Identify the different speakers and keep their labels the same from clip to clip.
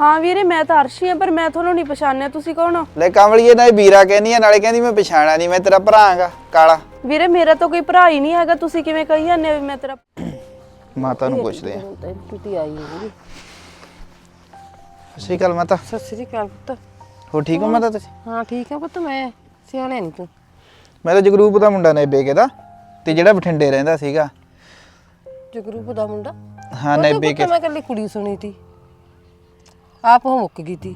Speaker 1: ਹਾਂ ਵੀਰੇ ਮੈਂ ਤਾਂ ਅਰਸ਼ੀ ਆ ਪਰ ਮੈਂ ਤੁਹਾਨੂੰ ਨਹੀਂ ਪਛਾਣਿਆ। ਤੁਸੀਂ ਕੌਣ ਹੋ?
Speaker 2: ਲੈ ਕਮਲੀਏ ਨਾਲ ਵੀਰਾ ਕਹਿੰਦੀ ਆ ਨਾਲੇ ਕਹਿੰਦੀ ਮੈਂ ਪਛਾਣਾ ਨਹੀਂ ਮੈਂ ਤੇਰਾ ਭਰਾ ਆਂਗਾ ਕਾਲਾ।
Speaker 1: ਵੀਰੇ ਮੇਰਾ ਤਾਂ ਕੋਈ ਭਰਾ ਹੀ ਨਹੀਂ ਹੈਗਾ। ਤੁਸੀਂ ਕਿਵੇਂ ਕਹੀ ਜਾਂਦੇ ਹੋ ਵੀ ਮੈਂ ਤੇਰਾ
Speaker 2: ਮਾਤਾ ਨੂੰ ਪੁੱਛਦੇ ਆ।
Speaker 3: ਟੁੱਟੀ ਆਈ ਹੋਈ
Speaker 2: ਸਤਿ ਸ਼੍ਰੀ ਅਕਾਲ ਮਾਤਾ।
Speaker 3: ਸਤਿ ਸ੍ਰੀ ਅਕਾਲ ਪੁੱਤ।
Speaker 2: ਹੋ ਠੀਕ ਹੋ ਮਾਤਾ ਤੁਸੀਂ?
Speaker 3: ਹਾਂ ਠੀਕ ਹੈ ਪੁੱਤ ਮੈਂ ਸਿਆਣੇ ਨਹੀਂ ਤੂੰ।
Speaker 2: ਮੈਂ ਤਾਂ ਜਗਰੂਪ ਦਾ ਮੁੰਡਾ ਨੇ ਬੇਕੇ ਦਾ ਤੇ ਜਿਹੜਾ ਬਠਿੰਡੇ ਰਹਿੰਦਾ ਸੀਗਾ।
Speaker 3: ਜਗਰੂਪ ਦਾ ਮੁੰਡਾ?
Speaker 2: ਹਾਂ ਨੇ ਬੇਕੇ
Speaker 3: ਮੈਂ ਕੱਲੀ ਕੁੜੀ ਸੁਣੀ ਤੀ ਆਪ ਉਹ ਮੁੱਕ ਗਈ ਤੀ।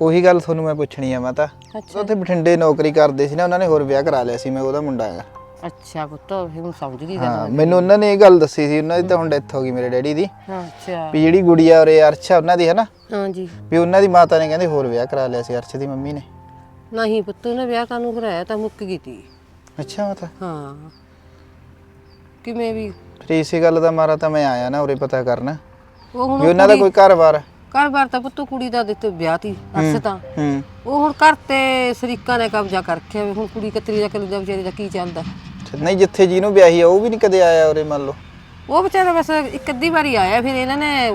Speaker 2: ਉਹੀ ਗੱਲ ਤੁਹਾਨੂੰ ਮੈਂ ਪੁੱਛਣੀ ਆ ਮਾਤਾ।
Speaker 3: ਅੱਛਾ।
Speaker 2: ਉੱਥੇ ਬਠਿੰਡੇ ਨੌਕਰੀ ਕਰਦੇ ਸੀ ਨਾ ਉਹਨਾਂ ਨੇ ਹੋਰ ਵਿਆਹ ਕਰਾ ਲਿਆ ਸੀ ਮੈਂ ਉਹਦਾ ਮੁੰਡਾ ਹੈਗਾ
Speaker 3: ਅੱਛਾ ਪੁੱਤ ਮੈਂ ਸਮਝ ਗਈ
Speaker 2: ਹਾਂ
Speaker 3: ਗੱਲ
Speaker 2: ਮੈਨੂੰ ਉਹਨਾਂ ਨੇ ਇਹ ਗੱਲ ਦੱਸੀ ਸੀ ਉਹਨਾਂ ਦੀ ਤਾਂ ਹੁਣ ਡੈਥ ਹੋ ਗਈ ਮੇਰੇ ਡੈਡੀ ਦੀ।
Speaker 3: ਹਾਂ ਅੱਛਾ।
Speaker 2: ਵੀ ਜਿਹੜੀ ਗੁੜੀਆ ਔਰ ਅਰਸ਼ਾ ਉਹਨਾਂ ਦੀ ਹੈ ਨਾ
Speaker 3: ਹਾਂ ਜੀ।
Speaker 2: ਵੀ ਉਹਨਾਂ ਦੀ ਮਾਤਾ ਨੇ ਕਹਿੰਦੇ ਹੋਰ ਵਿਆਹ ਕਰਾ ਲਿਆ ਸੀ ਅਰਸ਼ ਦੀ ਮੰਮੀ ਨੇ।
Speaker 3: ਨਹੀਂ ਪੁੱਤ ਨੇ ਵਿਆਹ ਕਾਨੂੰ ਕਰਾਇਆ ਤਾਂ ਮੁੱਕ ਗਈ ਤੀ।
Speaker 2: ਅੱਛਾ ਮਾਤਾ।
Speaker 3: ਹਾਂ। ਕਿਵੇਂ ਵੀ।
Speaker 2: ਫਿਰ ਇਸੇ ਗੱਲ ਦਾ ਮਾਰਾ ਤਾਂ ਮੈਂ ਆਇਆ ਨਾ ਉਰੇ ਪਤਾ ਕਰਨ।
Speaker 3: ਉਹ ਹੁਣ
Speaker 2: ਵੀ ਉਹਨਾਂ ਦਾ ਕੋਈ ਘਰ-ਬਾਰ
Speaker 3: ਘਰ-ਬਾਰ ਤਾਂ ਪੁੱਤ ਕੁੜੀ ਦਾ ਦਿੱਤੇ ਵਿਆਹ ਤੀ ਅਰਸ ਤਾਂ।
Speaker 2: ਹੂੰ।
Speaker 3: ਉਹ ਹੁਣ ਘਰ ਤੇ ਸ਼ਰੀਕਾਂ ਨੇ ਕਬਜ਼ਾ ਕਰ ਰੱਖਿਆ ਵੀ ਹੁਣ ਕੁੜੀ ਕਤਰੀ ਦਾ ਕਲੂ ਦਾ ਵਿਚਾਰੀ ਦਾ ਕੀ ਚੱਲਦਾ।
Speaker 2: ਨਹੀਂ ਜਿੱਥੇ ਜਿਹਨੂੰ ਵਿਆਹੀ ਆ ਉਹ ਵੀ ਨਹੀਂ ਕਦੇ ਆਇਆ ਉਰੇ ਮੰਨ ਲਓ?
Speaker 3: ਉਹ ਵਿਚਾਰਾ ਬਸ ਇੱਕ ਅੱਧੀ ਵਾਰੀ ਆਇਆ ਫਿਰ ਇਹਨਾਂ ਨੇ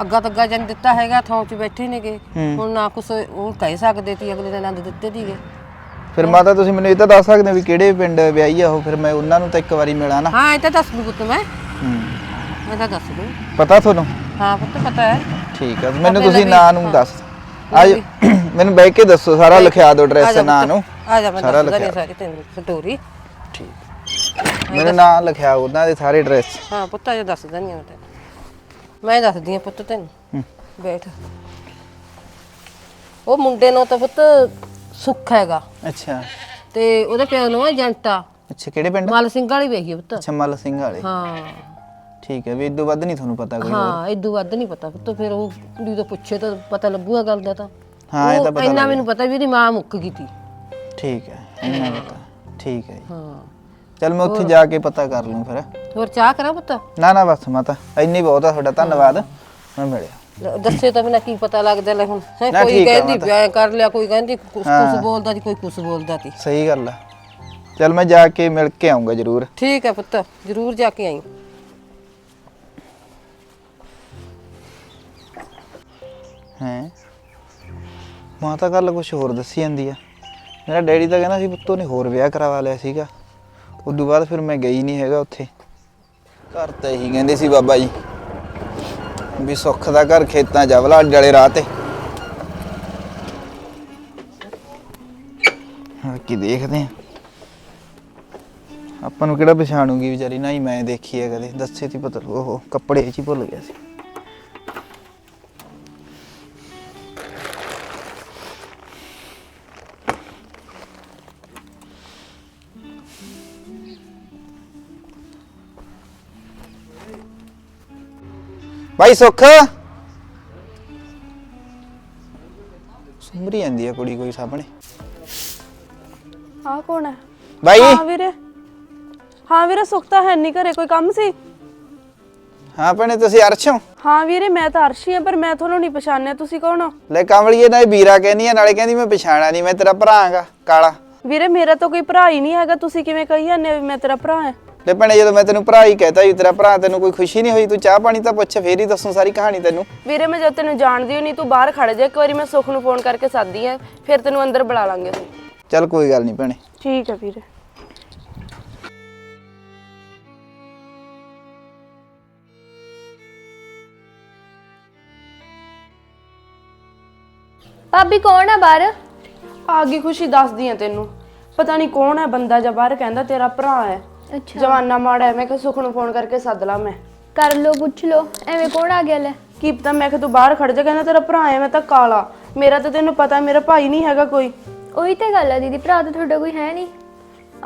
Speaker 3: ਅੱਗਾ ਤੱਗਾ ਜਨ ਦਿੱਤਾ ਹੈਗਾ ਥਾਂ 'ਚ ਬੈਠੇ ਨੇਗੇ। ਹੁਣ ਨਾ ਕੁਛ ਉਹ ਕਹਿ ਸਕਦੇ ਸੀ ਅਗਲੇ ਨੇ ਆਨੰਦ ਦਿੱਤੇ ਸੀਗੇ।
Speaker 2: ਫਿਰ ਮਾਤਾ ਤੁਸੀਂ ਮੈਨੂੰ ਇਹ ਤਾਂ ਦੱਸ ਸਕਦੇ ਹੋ ਵੀ ਕਿਹੜੇ ਪਿੰਡ ਵਿਆਹੀ ਆ ਉਹ ਫਿਰ ਮੈਂ ਉਹਨਾਂ ਨੂੰ ਤਾਂ ਇੱਕ ਵਾਰੀ ਮਿਲਾਂ ਨਾ।
Speaker 3: ਹਾਂ ਇਹ ਤਾਂ ਦੱਸ ਦੂ ਪੁੱਤ ਮੈਂ।
Speaker 2: ਹੂੰ।
Speaker 3: ਤਾਂ ਦੱਸ ਦੂੰ।
Speaker 2: ਪਤਾ ਤੁਹਾਨੂੰ?
Speaker 3: ਹਾਂ ਪੁੱਤ ਪਤਾ ਹੈ।
Speaker 2: ਠੀਕ ਆ ਮੈਨੂੰ ਤੁਸੀਂ ਨਾਂ ਨੂੰ ਦੱਸ ਆ ਮੈਨੂੰ ਬਹਿ ਕੇ ਦੱਸੋ ਸਾਰਾ ਲਿਖਿਆ ਦਿਓ ਐਡਰੈਸ ਨਾਂ ਨੂੰ।
Speaker 3: ਆ ਜਾ ਮੈਂ
Speaker 2: ਸਾਰਾ ਲਿਖਿਆ।
Speaker 3: ਦਣੀ ਸਾਰੀ ਤੈਨੂੰ ਸਟੋਰੀ।
Speaker 2: ਮੇਰੇ ਨਾਂ ਲਿਖਿਆ ਉਹਨਾਂ ਦੇ ਸਾਰੇ ਐਡਰੈਸ
Speaker 3: ਹਾਂ ਪੁੱਤ ਆ ਜਾ ਦੱਸ ਦਣੀ ਮੈਂ ਤੈਨੂੰ। ਮੈਂ ਦੱਸਦੀ ਆ ਪੁੱਤ ਤੈਨੂੰ। ਬੈਠ। ਉਹ ਮੁੰਡੇ ਨੂੰ ਤਾਂ ਪੁੱਤ ਸੁੱਖ ਹੈਗਾ।
Speaker 2: ਅੱਛਾ।
Speaker 3: ਤੇ ਉਹਦੇ ਪਿਓ ਨੂੰ ਏਜੰਟਾ
Speaker 2: ਅੱਛਾ ਕਿਹੜੇ ਪਿੰਡ?
Speaker 3: ਮਲ ਸਿੰਘ ਵਾਲੀ ਵੇਖੀ ਪੁੱਤ।
Speaker 2: ਅੱਛਾ ਮੱਲ ਸਿੰਘ ਵਾਲੇ।
Speaker 3: ਹਾਂ।
Speaker 2: ਠੀਕ ਹੈ ਵੀ ਇਦੋਂ ਵੱਧ ਨਹੀਂ ਤੁਹਾਨੂੰ ਪਤਾ ਕੋਈ
Speaker 3: ਹਾਂ ਇਦੋਂ ਵੱਧ ਨਹੀਂ ਪਤਾ। ਪੁੱਤ ਫਿਰ ਉਹ ਕੁੜੀ ਤੋਂ ਪੁੱਛੇ ਤਾਂ ਪਤਾ ਲੱਗੂਗਾ ਗੱਲ ਦਾ ਤਾਂ।
Speaker 2: ਹਾਂ ਇਹ ਤਾਂ ਪਤਾ
Speaker 3: ਇੰਨਾ ਮੈਨੂੰ ਪਤਾ ਵੀ ਉਹਦੀ ਮਾਂ ਮੁੱਕ ਗਈ ਤੀ
Speaker 2: ਠੀਕ ਹੈ ਇੰਨਾ ਪਤਾ। ਠੀਕ ਹੈ ਜੀ।
Speaker 3: ਹਾਂ।
Speaker 2: ਚੱਲ ਮੈਂ ਉੱਥੇ ਜਾ ਕੇ ਪਤਾ ਕਰ ਲੂੰ ਫਿਰ।
Speaker 3: ਹੋਰ ਚਾਹ ਕਰਾਂ ਪੁੱਤ?
Speaker 2: ਨਾ ਨਾ ਬਸ ਮਾਤਾ ਇੰਨੀ ਬਹੁਤ ਆ ਤੁਹਾਡਾ ਧੰਨਵਾਦ। ਮੈਂ ਮਿਲਿਆ।
Speaker 3: ਲ- ਦੱਸੇ ਤਾਂ ਬਿਨਾ ਕੀ ਪਤਾ ਲੱਗਦਾ ਲੈ ਹੁਣ। ਹੈਂ,
Speaker 2: ਨਾ,
Speaker 3: ਕੋਈ
Speaker 2: ਠੀਕ ਆ
Speaker 3: ਕਹਿੰਦੀ ਵਿਆਹ ਕਰ ਲਿਆ ਕੋਈ ਕਹਿੰਦੀ ਕੁਛ ਕੁਛ ਬੋਲਦਾ ਸੀ ਕੋਈ ਕੁਛ ਬੋਲਦਾ ਸੀ।
Speaker 2: ਸਹੀ ਗੱਲ ਆ। ਚੱਲ ਮੈਂ ਜਾ ਕੇ ਮਿਲ ਕੇ ਆਉਂਗਾ ਜ਼ਰੂਰ।
Speaker 3: ਠੀਕ ਹੈ ਪੁੱਤ ਜ਼ਰੂਰ ਜਾ ਕੇ ਆਈ।
Speaker 2: ਹੈ। ਮਾਤਾ ਗੱਲ ਕੁਝ ਹੋਰ ਦੱਸੀ ਜਾਂਦੀ ਆ। ਮੇਰਾ ਡੈਡੀ ਤਾਂ ਕਹਿੰਦਾ ਸੀ ਪੁੱਤੋ ਨੇ ਹੋਰ ਵਿਆਹ ਕਰਵਾ ਲਿਆ ਸੀਗਾ। ਉਦੋਂ ਬਾਅਦ ਫਿਰ ਮੈਂ ਗਈ ਨਹੀਂ ਹੈਗਾ ਉੱਥੇ। ਘਰ ਤਾਂ ਇਹੀ ਕਹਿੰਦੇ ਸੀ ਬਾਬਾ ਜੀ, ਵੀ ਸੁੱਖ ਦਾ ਘਰ ਖੇਤਾਂ ਜਵਲਾ ਡਲੇ ਰਾਹ ਤੇ। ਕੀ ਦੇਖਦੇ ਆ। ਆਪਾਂ ਨੂੰ ਕਿਹੜਾ ਪਛਾਣੂਗੀ ਵਿਚਾਰੀ, ਨਾ ਹੀ ਮੈਂ ਦੇਖੀ ਹੈ ਕਦੇ। ਦੱਸੇ ਤੀ ਪਤਾ, ਉਹ ਕੱਪੜੇ 'ਚ ਹੀ ਭੁੱਲ ਗਿਆ ਸੀ। ਬਾਈ ਸੁੱਖ ਸੁਮਰੀ ਜਾਂਦੀ ਆ ਕੁੜੀ ਕੋਈ ਸਾਹਮਣੇ।
Speaker 1: ਆਹ ਕੌਣ ਹੈ?
Speaker 2: ਬਾਈ।
Speaker 1: ਹਾਂ ਵੀਰੇ। ਹਾਂ ਵੀਰੇ ਸੁੱਖ ਤਾਂ ਹੈ ਨਹੀਂ ਘਰੇ ਕੋਈ ਕੰਮ ਸੀ?
Speaker 2: ਹਾਂ ਭੈਣੇ ਤੁਸੀਂ ਅਰਸ਼ ਹੋ?
Speaker 1: ਹਾਂ ਵੀਰੇ ਮੈਂ ਤਾਂ ਅਰਸ਼ੀ ਆ ਪਰ ਮੈਂ ਤੁਹਾਨੂੰ ਨਹੀਂ ਪਛਾਣਿਆ ਤੁਸੀਂ ਕੌਣ ਹੋ?
Speaker 2: ਲੈ ਕਮਲੀਏ ਨਾਲ ਵੀਰਾ ਕਹਿੰਦੀ ਆ ਨਾਲੇ ਕਹਿੰਦੀ ਮੈਂ ਪਛਾਣਾ ਨਹੀਂ ਮੈਂ ਤੇਰਾ ਭਰਾ ਕਾਲਾ।
Speaker 1: ਵੀਰੇ ਮੇਰਾ ਤਾਂ ਕੋਈ ਭਰਾ ਹੀ ਨਹੀਂ ਹੈਗਾ ਤੁਸੀਂ ਕਿਵੇਂ ਕਹੀ ਜਾਂਦੇ ਹੋ ਵੀ ਮੈਂ ਤੇਰਾ ਭਰਾ ਹਾਂ?
Speaker 2: ਲੈ ਭੈਣੇ ਜਦੋਂ ਮੈਂ ਤੈਨੂੰ ਭਰਾ ਹੀ ਕਹਤਾ ਵੀ ਤੇਰਾ ਭਰਾ ਤੈਨੂੰ ਕੋਈ ਖੁਸ਼ੀ ਨਹੀਂ ਹੋਈ ਤੂੰ ਚਾਹ ਪਾਣੀ ਤਾਂ ਪੁੱਛ ਫੇਰ ਹੀ ਦੱਸੂ ਸਾਰੀ ਕਹਾਣੀ ਤੈਨੂੰ।
Speaker 1: ਵੀਰੇ ਮੈਂ ਜਦ ਤੈਨੂੰ ਜਾਣਦੀ ਹੋ ਨਹੀਂ ਤੂੰ ਬਾਹਰ ਖੜ ਜਾ ਇੱਕ ਵਾਰੀ ਮੈਂ ਸੁੱਖ ਨੂੰ ਫੋਨ ਕਰਕੇ ਸਾਦੀ ਆ ਫਿਰ ਤੈਨੂੰ ਅੰਦਰ ਬੁਲਾ ਲਾਂਗੇ ਅਸੀਂ।
Speaker 2: ਚੱਲ ਕੋਈ ਗੱਲ ਨਹੀਂ ਭੈਣੇ।
Speaker 1: ਠੀਕ ਹੈ ਵੀਰੇ।
Speaker 4: ਭਾਬੀ ਕੌਣ ਆ ਬਾਹਰ?
Speaker 1: ਆ ਗਈ ਖੁਸ਼ੀ ਦੱਸਦੀ ਆ ਤੈਨੂੰ। ਪਤਾ ਨਹੀਂ ਕੌਣ ਹੈ ਬੰਦਾ ਜਾਂ ਬਾਹਰ ਕਹਿੰਦਾ ਤੇਰਾ ਭਰਾ ਹੈ।
Speaker 4: ਅੱਛਾ।
Speaker 1: ਜਵਾਨਾ ਮਾੜਾ ਹੈ ਮੈਂ ਕਿਹਾ ਸੁੱਖ ਨੂੰ ਫੋਨ ਕਰਕੇ ਸੱਦ ਲਾ ਮੈਂ?
Speaker 4: ਕਰ ਲੋ ਪੁੱਛ ਲੋ ਐਵੇਂ ਕੌਣ ਆ ਗਿਆ ਲੈ?
Speaker 1: ਕੀ ਪਤਾ ਮੈਂ ਕਿਹਾ ਤੂੰ ਬਾਹਰ ਖੜ ਜਾ ਕਹਿੰਦਾ ਤੇਰਾ ਭਰਾ ਮੈਂ ਤਾਂ ਕਾਲਾ। ਮੇਰਾ ਤਾਂ ਤੈਨੂੰ ਪਤਾ ਮੇਰਾ ਭਾਈ ਨਹੀਂ ਹੈਗਾ ਕੋਈ।
Speaker 4: ਉਹੀ ਤੇ ਗੱਲ ਆ ਦੀਦੀ ਭਰਾ ਤਾਂ ਤੁਹਾਡਾ ਕੋਈ ਹੈ ਨਹੀਂ।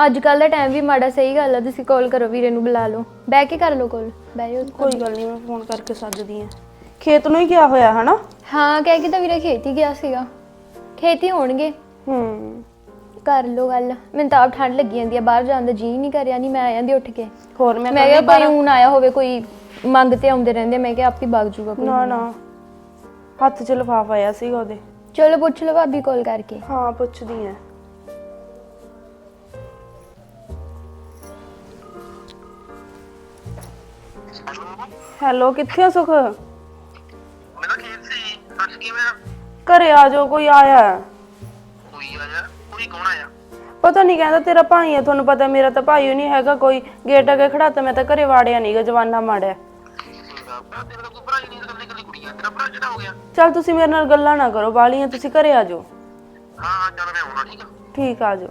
Speaker 4: ਅੱਜ ਕੱਲ ਦਾ ਟਾਈਮ ਵੀ ਮਾੜਾ ਸਹੀ ਗੱਲ ਆ ਤੁਸੀਂ ਕਾਲ ਕਰੋ ਵੀਰੇ ਨੂੰ ਬੁਲਾ ਲਓ। ਬਹਿ ਕੇ ਕਰ ਲਓ ਕਾਲ ਬਹਿ ਜਾਓ।
Speaker 1: ਕੋਈ ਗੱਲ ਨਹੀਂ ਮੈਂ ਫੋਨ ਕਰਕੇ ਸੱਦਦੀ ਆ ਖੇਤ ਨੂੰ ਹੀ ਗਿਆ ਹੋਇਆ ਹਨਾ?
Speaker 4: ਹਾਂ ਕਹਿ ਕੇ ਤਾਂ ਵੀਰੇ ਖੇਤੀ ਗਿਆ ਸੀਗਾ। ਖੇਤੀ ਹੋਣਗੇ।
Speaker 1: ਹੂੰ।
Speaker 4: ਕਰ ਲਓ ਗੱਲ। ਮੈਨੂੰ ਤਾਂ ਆਪ ਠੰਡ ਲੱਗੀ ਜਾਂਦੀ ਆ ਬਾਹਰ ਜਾਣ ਦਾ ਜੀ ਨਹੀਂ ਕਰਿਆ ਨਹੀਂ ਮੈਂ ਆ ਜਾਂਦੀ ਉੱਠ ਕੇ।
Speaker 1: ਹੋਰ ਮੈਂ
Speaker 4: ਮੈਂ ਕਿਹਾ ਕੋਈ ਊਨ ਆਇਆ ਹੋਵੇ ਕੋਈ ਮੰਗ ਤੇ ਆਉਂਦੇ ਰਹਿੰਦੇ ਮੈਂ ਕਿਹਾ ਆਪ ਹੀ ਵਗ ਜੂਗਾ ਕੋਈ।
Speaker 1: ਨਾ ਨਾ। ਹੱਥ 'ਚ ਲਿਫਾਫਾ ਆਇਆ ਸੀਗਾ ਉਹਦੇ।
Speaker 4: ਚਲੋ ਪੁੱਛ ਲਓ ਭਾਬੀ ਕਾਲ ਕਰਕੇ।
Speaker 1: ਹਾਂ ਪੁੱਛਦੀ ਆ। ਹੈਲੋ ਕਿੱਥੇ ਆ ਸੁਖ?
Speaker 5: ਮੈਂ ਤਾਂ ਖੇਤ ਸੀ ਅਰਸ਼ ਕਿਵੇਂ ਆ
Speaker 1: ਘਰੇ ਆ ਜਾਓ ਕੋਈ ਆਇਆ? ਹੈ।
Speaker 5: ਕੋਈ ਆ ਜਾ ਕੋਈ ਕੌਣ ਆਇਆ?
Speaker 1: ਪਤਾ ਨਹੀਂ ਕਹਿੰਦਾ ਤੇਰਾ ਭਾਈ ਹੈ ਤੁਹਾਨੂੰ ਪਤਾ ਮੇਰਾ ਤਾਂ ਭਾਈ ਨਹੀਂ ਹੈਗਾ ਕੋਈ। ਗੇਟ ਅੱਗੇ ਖੜਾ ਤਾਂ ਮੈਂ ਤਾਂ ਘਰੇ ਵਾੜਿਆ ਨਹੀਂਗਾ ਜਵਾਨਾ ਮਾੜਿਆ।
Speaker 5: ਤੇਰਾ ਭਰਾ ਤੇਰਾ ਤਾਂ ਕੋਈ ਭਰਾ ਹੀ ਨਹੀਂ ਇਕੱਲੀ ਇਕੱਲੀ ਕੁੜੀ ਆ। ਤੇਰਾ ਭਰਾ ਕਿਹੜਾ ਹੋ ਗਿਆ?
Speaker 1: ਚੱਲ ਤੁਸੀਂ ਮੇਰੇ ਨਾਲ ਗੱਲਾਂ ਨਾ ਕਰੋ ਬਾਲੀਆਂ ਤੁਸੀਂ ਘਰੇ ਆ ਜਾਓ।
Speaker 5: ਹਾਂ ਹਾਂ ਚੱਲ ਮੈਂ ਆਉਣਾ ਠੀਕ ਆ?
Speaker 1: ਠੀਕ ਆ ਜਾਓ।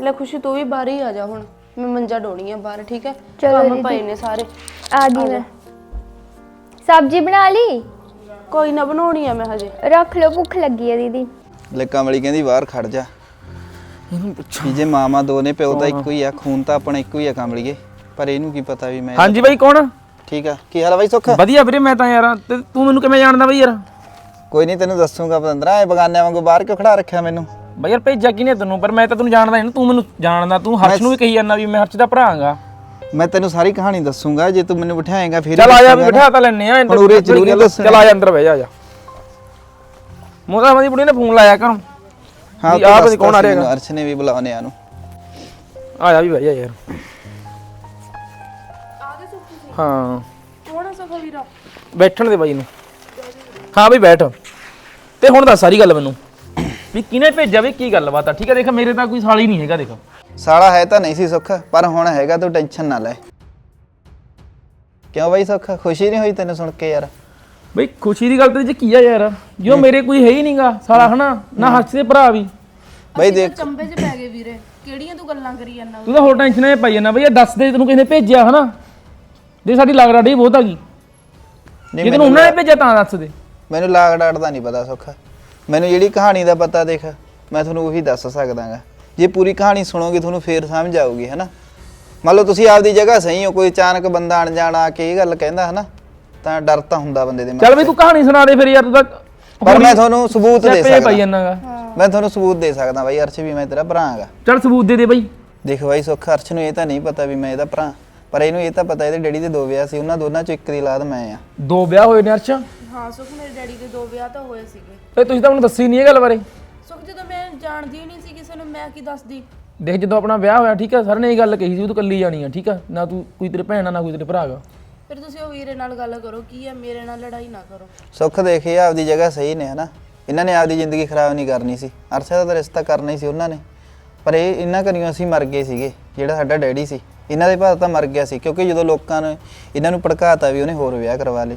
Speaker 1: ਲੈ ਖੁਸ਼ੀ ਤੂੰ ਵੀ ਬਾਹਰ ਹੀ ਆ ਜਾ ਹੁਣ। ਮੈਂ ਮੰਜਾ ਡੋਣੀ ਆ ਬਾਹਰ ਠੀਕ ਹੈ
Speaker 4: ਚਲੋ
Speaker 1: ਕੰਮ
Speaker 4: ਦੀਦੀ।
Speaker 1: ਪਏ ਨੇ ਸਾਰੇ।
Speaker 4: ਆ ਗਈ ਮੈਂ। ਸਬਜ਼ੀ ਬਣਾ ਲਈ?
Speaker 1: ਕੋਈ ਨਾ ਬਣਾਉਣੀ ਆ ਮੈਂ ਹਜੇ।
Speaker 4: ਰੱਖ ਲਓ ਭੁੱਖ ਲੱਗੀ ਹੈ ਦੀਦੀ।
Speaker 2: ਲੈ ਕਮਲੀ ਕਹਿੰਦੀ ਬਾਹਰ ਖੜ ਜਾ।
Speaker 6: ਇਹਨੂੰ ਪੁੱਛਾਂ।
Speaker 2: ਵੀ ਜੇ ਮਾਮਾ ਦੋ ਨੇ ਪਿਓ ਤਾਂ ਇੱਕੋ ਹੀ ਆ ਖੂਨ ਤਾਂ ਆਪਣਾ ਇੱਕੋ ਹੀ ਆ ਕਮਲੀਏ ਪਰ ਇਹਨੂੰ ਕੀ ਪਤਾ ਵੀ ਮੈਂ
Speaker 6: ਹਾਂਜੀ ਬਾਈ ਕੌਣ?
Speaker 2: ਠੀਕ ਆ। ਕੀ ਹਾਲ ਆ ਬਾਈ ਸੁੱਖ?
Speaker 6: ਵਧੀਆ ਵੀਰੇ ਮੈਂ ਤਾਂ ਯਾਰ ਤੇ ਤੂੰ ਮੈਨੂੰ ਕਿਵੇਂ ਜਾਣਦਾ ਬਈ ਯਾਰ?
Speaker 2: ਕੋਈ ਨਹੀਂ ਤੈਨੂੰ ਦੱਸੂਗਾ ਪਤੰਦਰਾ ਇਹ ਬਗਾਨਿਆਂ ਵਾਂਗੂ ਬਾਹਰ ਕਿਉਂ ਖੜਾ ਰੱਖਿਆ ਮੈਨੂੰ?
Speaker 6: ਬਈ ਯਾਰ ਭੇਜਿਆ ਕਿਨੇ ਤੈਨੂੰ? ਪਰ ਮੈਂ ਤਾਂ ਤੈਨੂੰ ਜਾਣਦਾ ਨਹੀਂ ਤੂੰ ਮੈਨੂੰ ਜਾਣਦਾ। ਤੂੰ ਹਰਸ਼ ਨੂੰ ਵੀ ਕਹੀ ਜਾਂਦਾ ਵੀ ਮੈਂ ਹਰਸ਼ ਦਾ ਭਰਾ ਹਾਂਗਾ
Speaker 2: ਮੈਂ ਤੈਨੂੰ ਸਾਰੀ ਕਹਾਣੀ ਦੱਸੂਗਾ ਜੇ ਤੂੰ ਮੈਨੂੰ ਬਿਠਾਏਗਾ ਫਿਰ
Speaker 6: ਚੱਲ ਆ ਜਾ ਵੀ ਬਿਠਾ ਤਾਂ ਲੈਨੇ ਆ
Speaker 2: ਹੁਣ ਉਰੇ ਜ਼ਰੂਰੀ ਦੱਸਣਾ।
Speaker 6: ਚੱਲ ਆ ਜਾ ਅੰਦਰ ਬਹਿ ਜਾ ਆ ਜਾ। ਮੋਦਾ ਮਦੀ ਬੁੜੀ ਨੇ ਫੋਨ ਲਾਇਆ ਕਰ
Speaker 2: ਹਾਂ
Speaker 6: ਵੀ
Speaker 2: ਤੂੰ
Speaker 6: ਆਹ ਕੌਣ ਆ ਰਿਹਾ
Speaker 2: ਅਰਸ਼ ਨੇ ਵੀ ਬੁਲਾਉਣੇ ਆ ਨੂੰ
Speaker 6: ਆ ਜਾ ਵੀ ਜਾ ਯਾਰ। ਹਾਂ।
Speaker 1: ਕੌਣ ਆ ਸਫਾ ਵੀਰਾ?
Speaker 6: ਬੈਠਣ ਦੇ ਬਾਈ ਨੂੰ। ਹਾਂ ਬਈ ਬੈਠ। ਤੇ ਹੁਣ ਦੱਸ ਸਾਰੀ ਗੱਲ ਮੈਨੂੰ। ਵੀ ਕਿਹਨੇ ਭੇਜਿਆ ਵੀ ਕੀ ਗੱਲਬਾਤ ਆ? ਠੀਕ ਆ ਦੇਖ ਮੇਰੇ ਤਾਂ ਕੋਈ ਸਾਲੀ ਨਹੀਂ ਹੈਗਾ ਦੇਖ।
Speaker 2: ਸਾਲਾ ਹੈ ਤਾਂ ਨਹੀਂ ਸੀ ਸੁੱਖ ਪਰ ਹੁਣ ਹੈਗਾ ਤੂੰ ਟੈਨਸ਼ਨ ਨਾ ਲੈ। ਕਿਉਂ ਬਾਈ ਸੁੱਖ? ਖੁਸ਼ੀ ਨਹੀਂ ਹੋਈ ਤੈਨੂੰ ਸੁਣ ਕੇ ਯਾਰ?
Speaker 6: ਬਈ ਖੁਸ਼ੀ ਦੀ ਗੱਲ ਤੇ ਜੀ ਕੀ ਆ ਯਾਰ? ਜੋ ਮੇਰੇ ਕੋਈ ਹੈ ਹੀ ਨਹੀਂਗਾ ਸਾਲਾ ਹਨਾ ਨਾ ਹੱਥ ਦੇ ਭਰਾ ਵੀ।
Speaker 2: ਬਾਈ ਦੇਖ।
Speaker 1: ਚੰਬੇ 'ਚ ਪੈ ਗਏ ਵੀਰੇ। ਕਿਹੜੀਆਂ ਤੂੰ ਗੱਲਾਂ ਕਰੀ ਜਾਂਦਾ
Speaker 6: ਤੂੰ ਤਾਂ ਹੋਰ ਟੈਨਸ਼ਨ ਇਹ ਪਾਈ ਜਾਂਦਾ ਬਈ ਇਹ ਦੱਸ ਦੇ ਤੈਨੂੰ ਕਿਸੇ ਨੇ ਭੇਜਿਆ ਹਨਾ? ਜੇ ਸਾਡੀ ਲਾਗ ਡਾਡੀ ਬਹੁਤ ਹੈਗੀ
Speaker 2: ਨਹੀਂ
Speaker 6: ਜੇ ਤੈਨੂੰ ਉਹਨਾਂ ਨੇ ਭੇਜਿਆ ਤਾਂ ਦੱਸ ਦੇ।
Speaker 2: ਮੈਨੂੰ ਲਾਗ ਡਾਟ ਦਾ ਨਹੀਂ ਪਤਾ ਸੁੱਖ। ਮੈਨੂੰ ਜਿਹੜੀ ਕਹਾਣੀ ਦਾ ਪਤਾ ਦੇਖ ਮੈਂ ਤੁਹਾਨੂੰ ਉਹੀ ਦੱਸ ਸਕਦਾਗਾ। ਜੇ ਪੂਰੀ ਕਹਾਣੀ ਸੁਣੋਗੇ ਤੁਹਾਨੂੰ ਫੇਰ ਸਮਝ ਆਊਗੀ ਹੈਨਾ? ਮੰਨ ਲਓ ਤੁਸੀਂ ਆਪਦੀ ਜਗ੍ਹਾ ਸਹੀ ਹੋ ਕੋਈ ਅਚਾਨਕ ਬੰਦਾ ਅਣਜਾਣ ਆ ਕੇ ਇਹ ਗੱਲ ਕਹਿੰਦਾ ਹਨਾ? ਤਾਂ ਡਰ ਤਾਂ ਹੁੰਦਾ ਬੰਦੇ ਦੇ ਮਨ
Speaker 6: ਚੱਲ ਬਈ ਤੂੰ ਕਹਾਣੀ ਸੁਣਾ ਦੇ ਫਿਰ ਯਾਰ ਤੂੰ ਤਾਂ
Speaker 2: ਪਰ ਮੈਂ ਤੁਹਾਨੂੰ ਸਬੂਤ ਦੇ
Speaker 6: ਪਾਈ
Speaker 2: ਸਕਦਾ
Speaker 6: ਜਾਂਦਾਗਾ
Speaker 2: ਮੈਂ ਤੁਹਾਨੂੰ ਸਬੂਤ ਦੇ ਸਕਦਾ ਬਾਈ ਅਰਸ਼ ਵੀ ਮੈਂ ਤੇਰਾ ਭਰਾ ਹੈਗਾ
Speaker 6: ਚੱਲ ਸਬੂਤ ਦੇ ਦੇ ਬਈ।
Speaker 2: ਦੇਖ ਬਾਈ ਸੁੱਖ ਅਰਸ਼ ਨੂੰ ਇਹ ਤਾਂ ਨਹੀਂ ਪਤਾ ਵੀ ਮੈਂ ਇਹਦਾ ਭਰਾ ਪਰ ਇਹਨੂੰ ਇਹ ਤਾਂ ਪਤਾ ਇਹਦੇ ਡੈਡੀ ਦੇ ਦੋ ਵਿਆਹ ਸੀ ਉਹਨਾਂ ਦੋਨਾਂ ਚੋਂ ਇੱਕ ਦੀ ਔਲਾਦ ਮੈਂ ਆ।
Speaker 6: ਦੋ ਵਿਆਹ ਹੋਏ ਨੇ ਅਰਸ਼?
Speaker 1: ਹਾਂ ਸੁਖ ਮੇਰੇ ਡੈਡੀ ਦੇ ਦੋ ਵਿਆਹ ਤਾਂ ਹੋਏ ਸੀਗੇ।
Speaker 6: ਤੇ ਤੁਸੀਂ ਤਾਂ ਮੈਨੂੰ ਦੱਸੀ ਨਹੀਂ ਇਹ ਗੱਲ ਬਾਰੇ।
Speaker 1: ਸੁਖ ਜਦੋਂ ਮੈਂ ਜਾਣਦੀ ਹੀ ਨਹੀਂ ਸੀ ਕਿਸੇ ਨੂੰ ਮੈਂ ਕੀ ਦੱਸਦੀ?
Speaker 6: ਦੇਖ ਜਦੋਂ ਆਪਣਾ ਵਿਆਹ ਹੋਇਆ ਠੀਕ ਆ ਸਰ ਨੇ ਇਹ ਗੱਲ ਕਹੀ ਸੀ ਤੂੰ ਕੱਲੀ ਜਾਣੀ ਆ ਠੀਕ ਆ। ਨਾ ਤੂੰ ਕੋਈ ਤੇਰੇ ਭੈਣ ਆ ਨਾ ਕੋਈ ਤੇਰੇ ਭਰਾ ਹੈਗਾ
Speaker 1: ਫਿਰ ਤੁਸੀਂ ਉਹ ਵੀਰੇ ਨਾਲ ਗੱਲ ਕਰੋ ਕੀ ਹੈ ਮੇਰੇ ਨਾਲ ਲੜਾਈ ਨਾ ਕਰੋ।
Speaker 2: ਸੁੱਖ ਦੇਖੇ ਆਪਦੀ ਜਗ੍ਹਾ ਸਹੀ ਨੇ ਹਨਾ? ਇਹਨਾਂ ਨੇ ਆਪਦੀ ਜ਼ਿੰਦਗੀ ਖਰਾਬ ਨਹੀਂ ਕਰਨੀ ਸੀ। ਅਰਸ਼ਾ ਦਾ ਤਾਂ ਰਿਸ਼ਤਾ ਕਰਨਾ ਹੀ ਸੀ ਉਹਨਾਂ ਨੇ। ਪਰ ਇਹ ਇਹਨਾਂ ਕਰੀਆਂ ਅਸੀਂ ਮਰ ਗਏ ਸੀਗੇ ਜਿਹੜਾ ਸਾਡਾ ਡੈਡੀ ਸੀ। ਇਹਨਾਂ ਦੇ ਭਾਅ ਤਾਂ ਮਰ ਗਿਆ ਸੀ ਕਿਉਂਕਿ ਜਦੋਂ ਲੋਕਾਂ ਨੇ ਇਹਨਾਂ ਨੂੰ ਭੜਕਾਤਾ ਵੀ ਉਹਨੇ ਹੋਰ ਵਿਆਹ ਕਰਵਾ ਲਏ।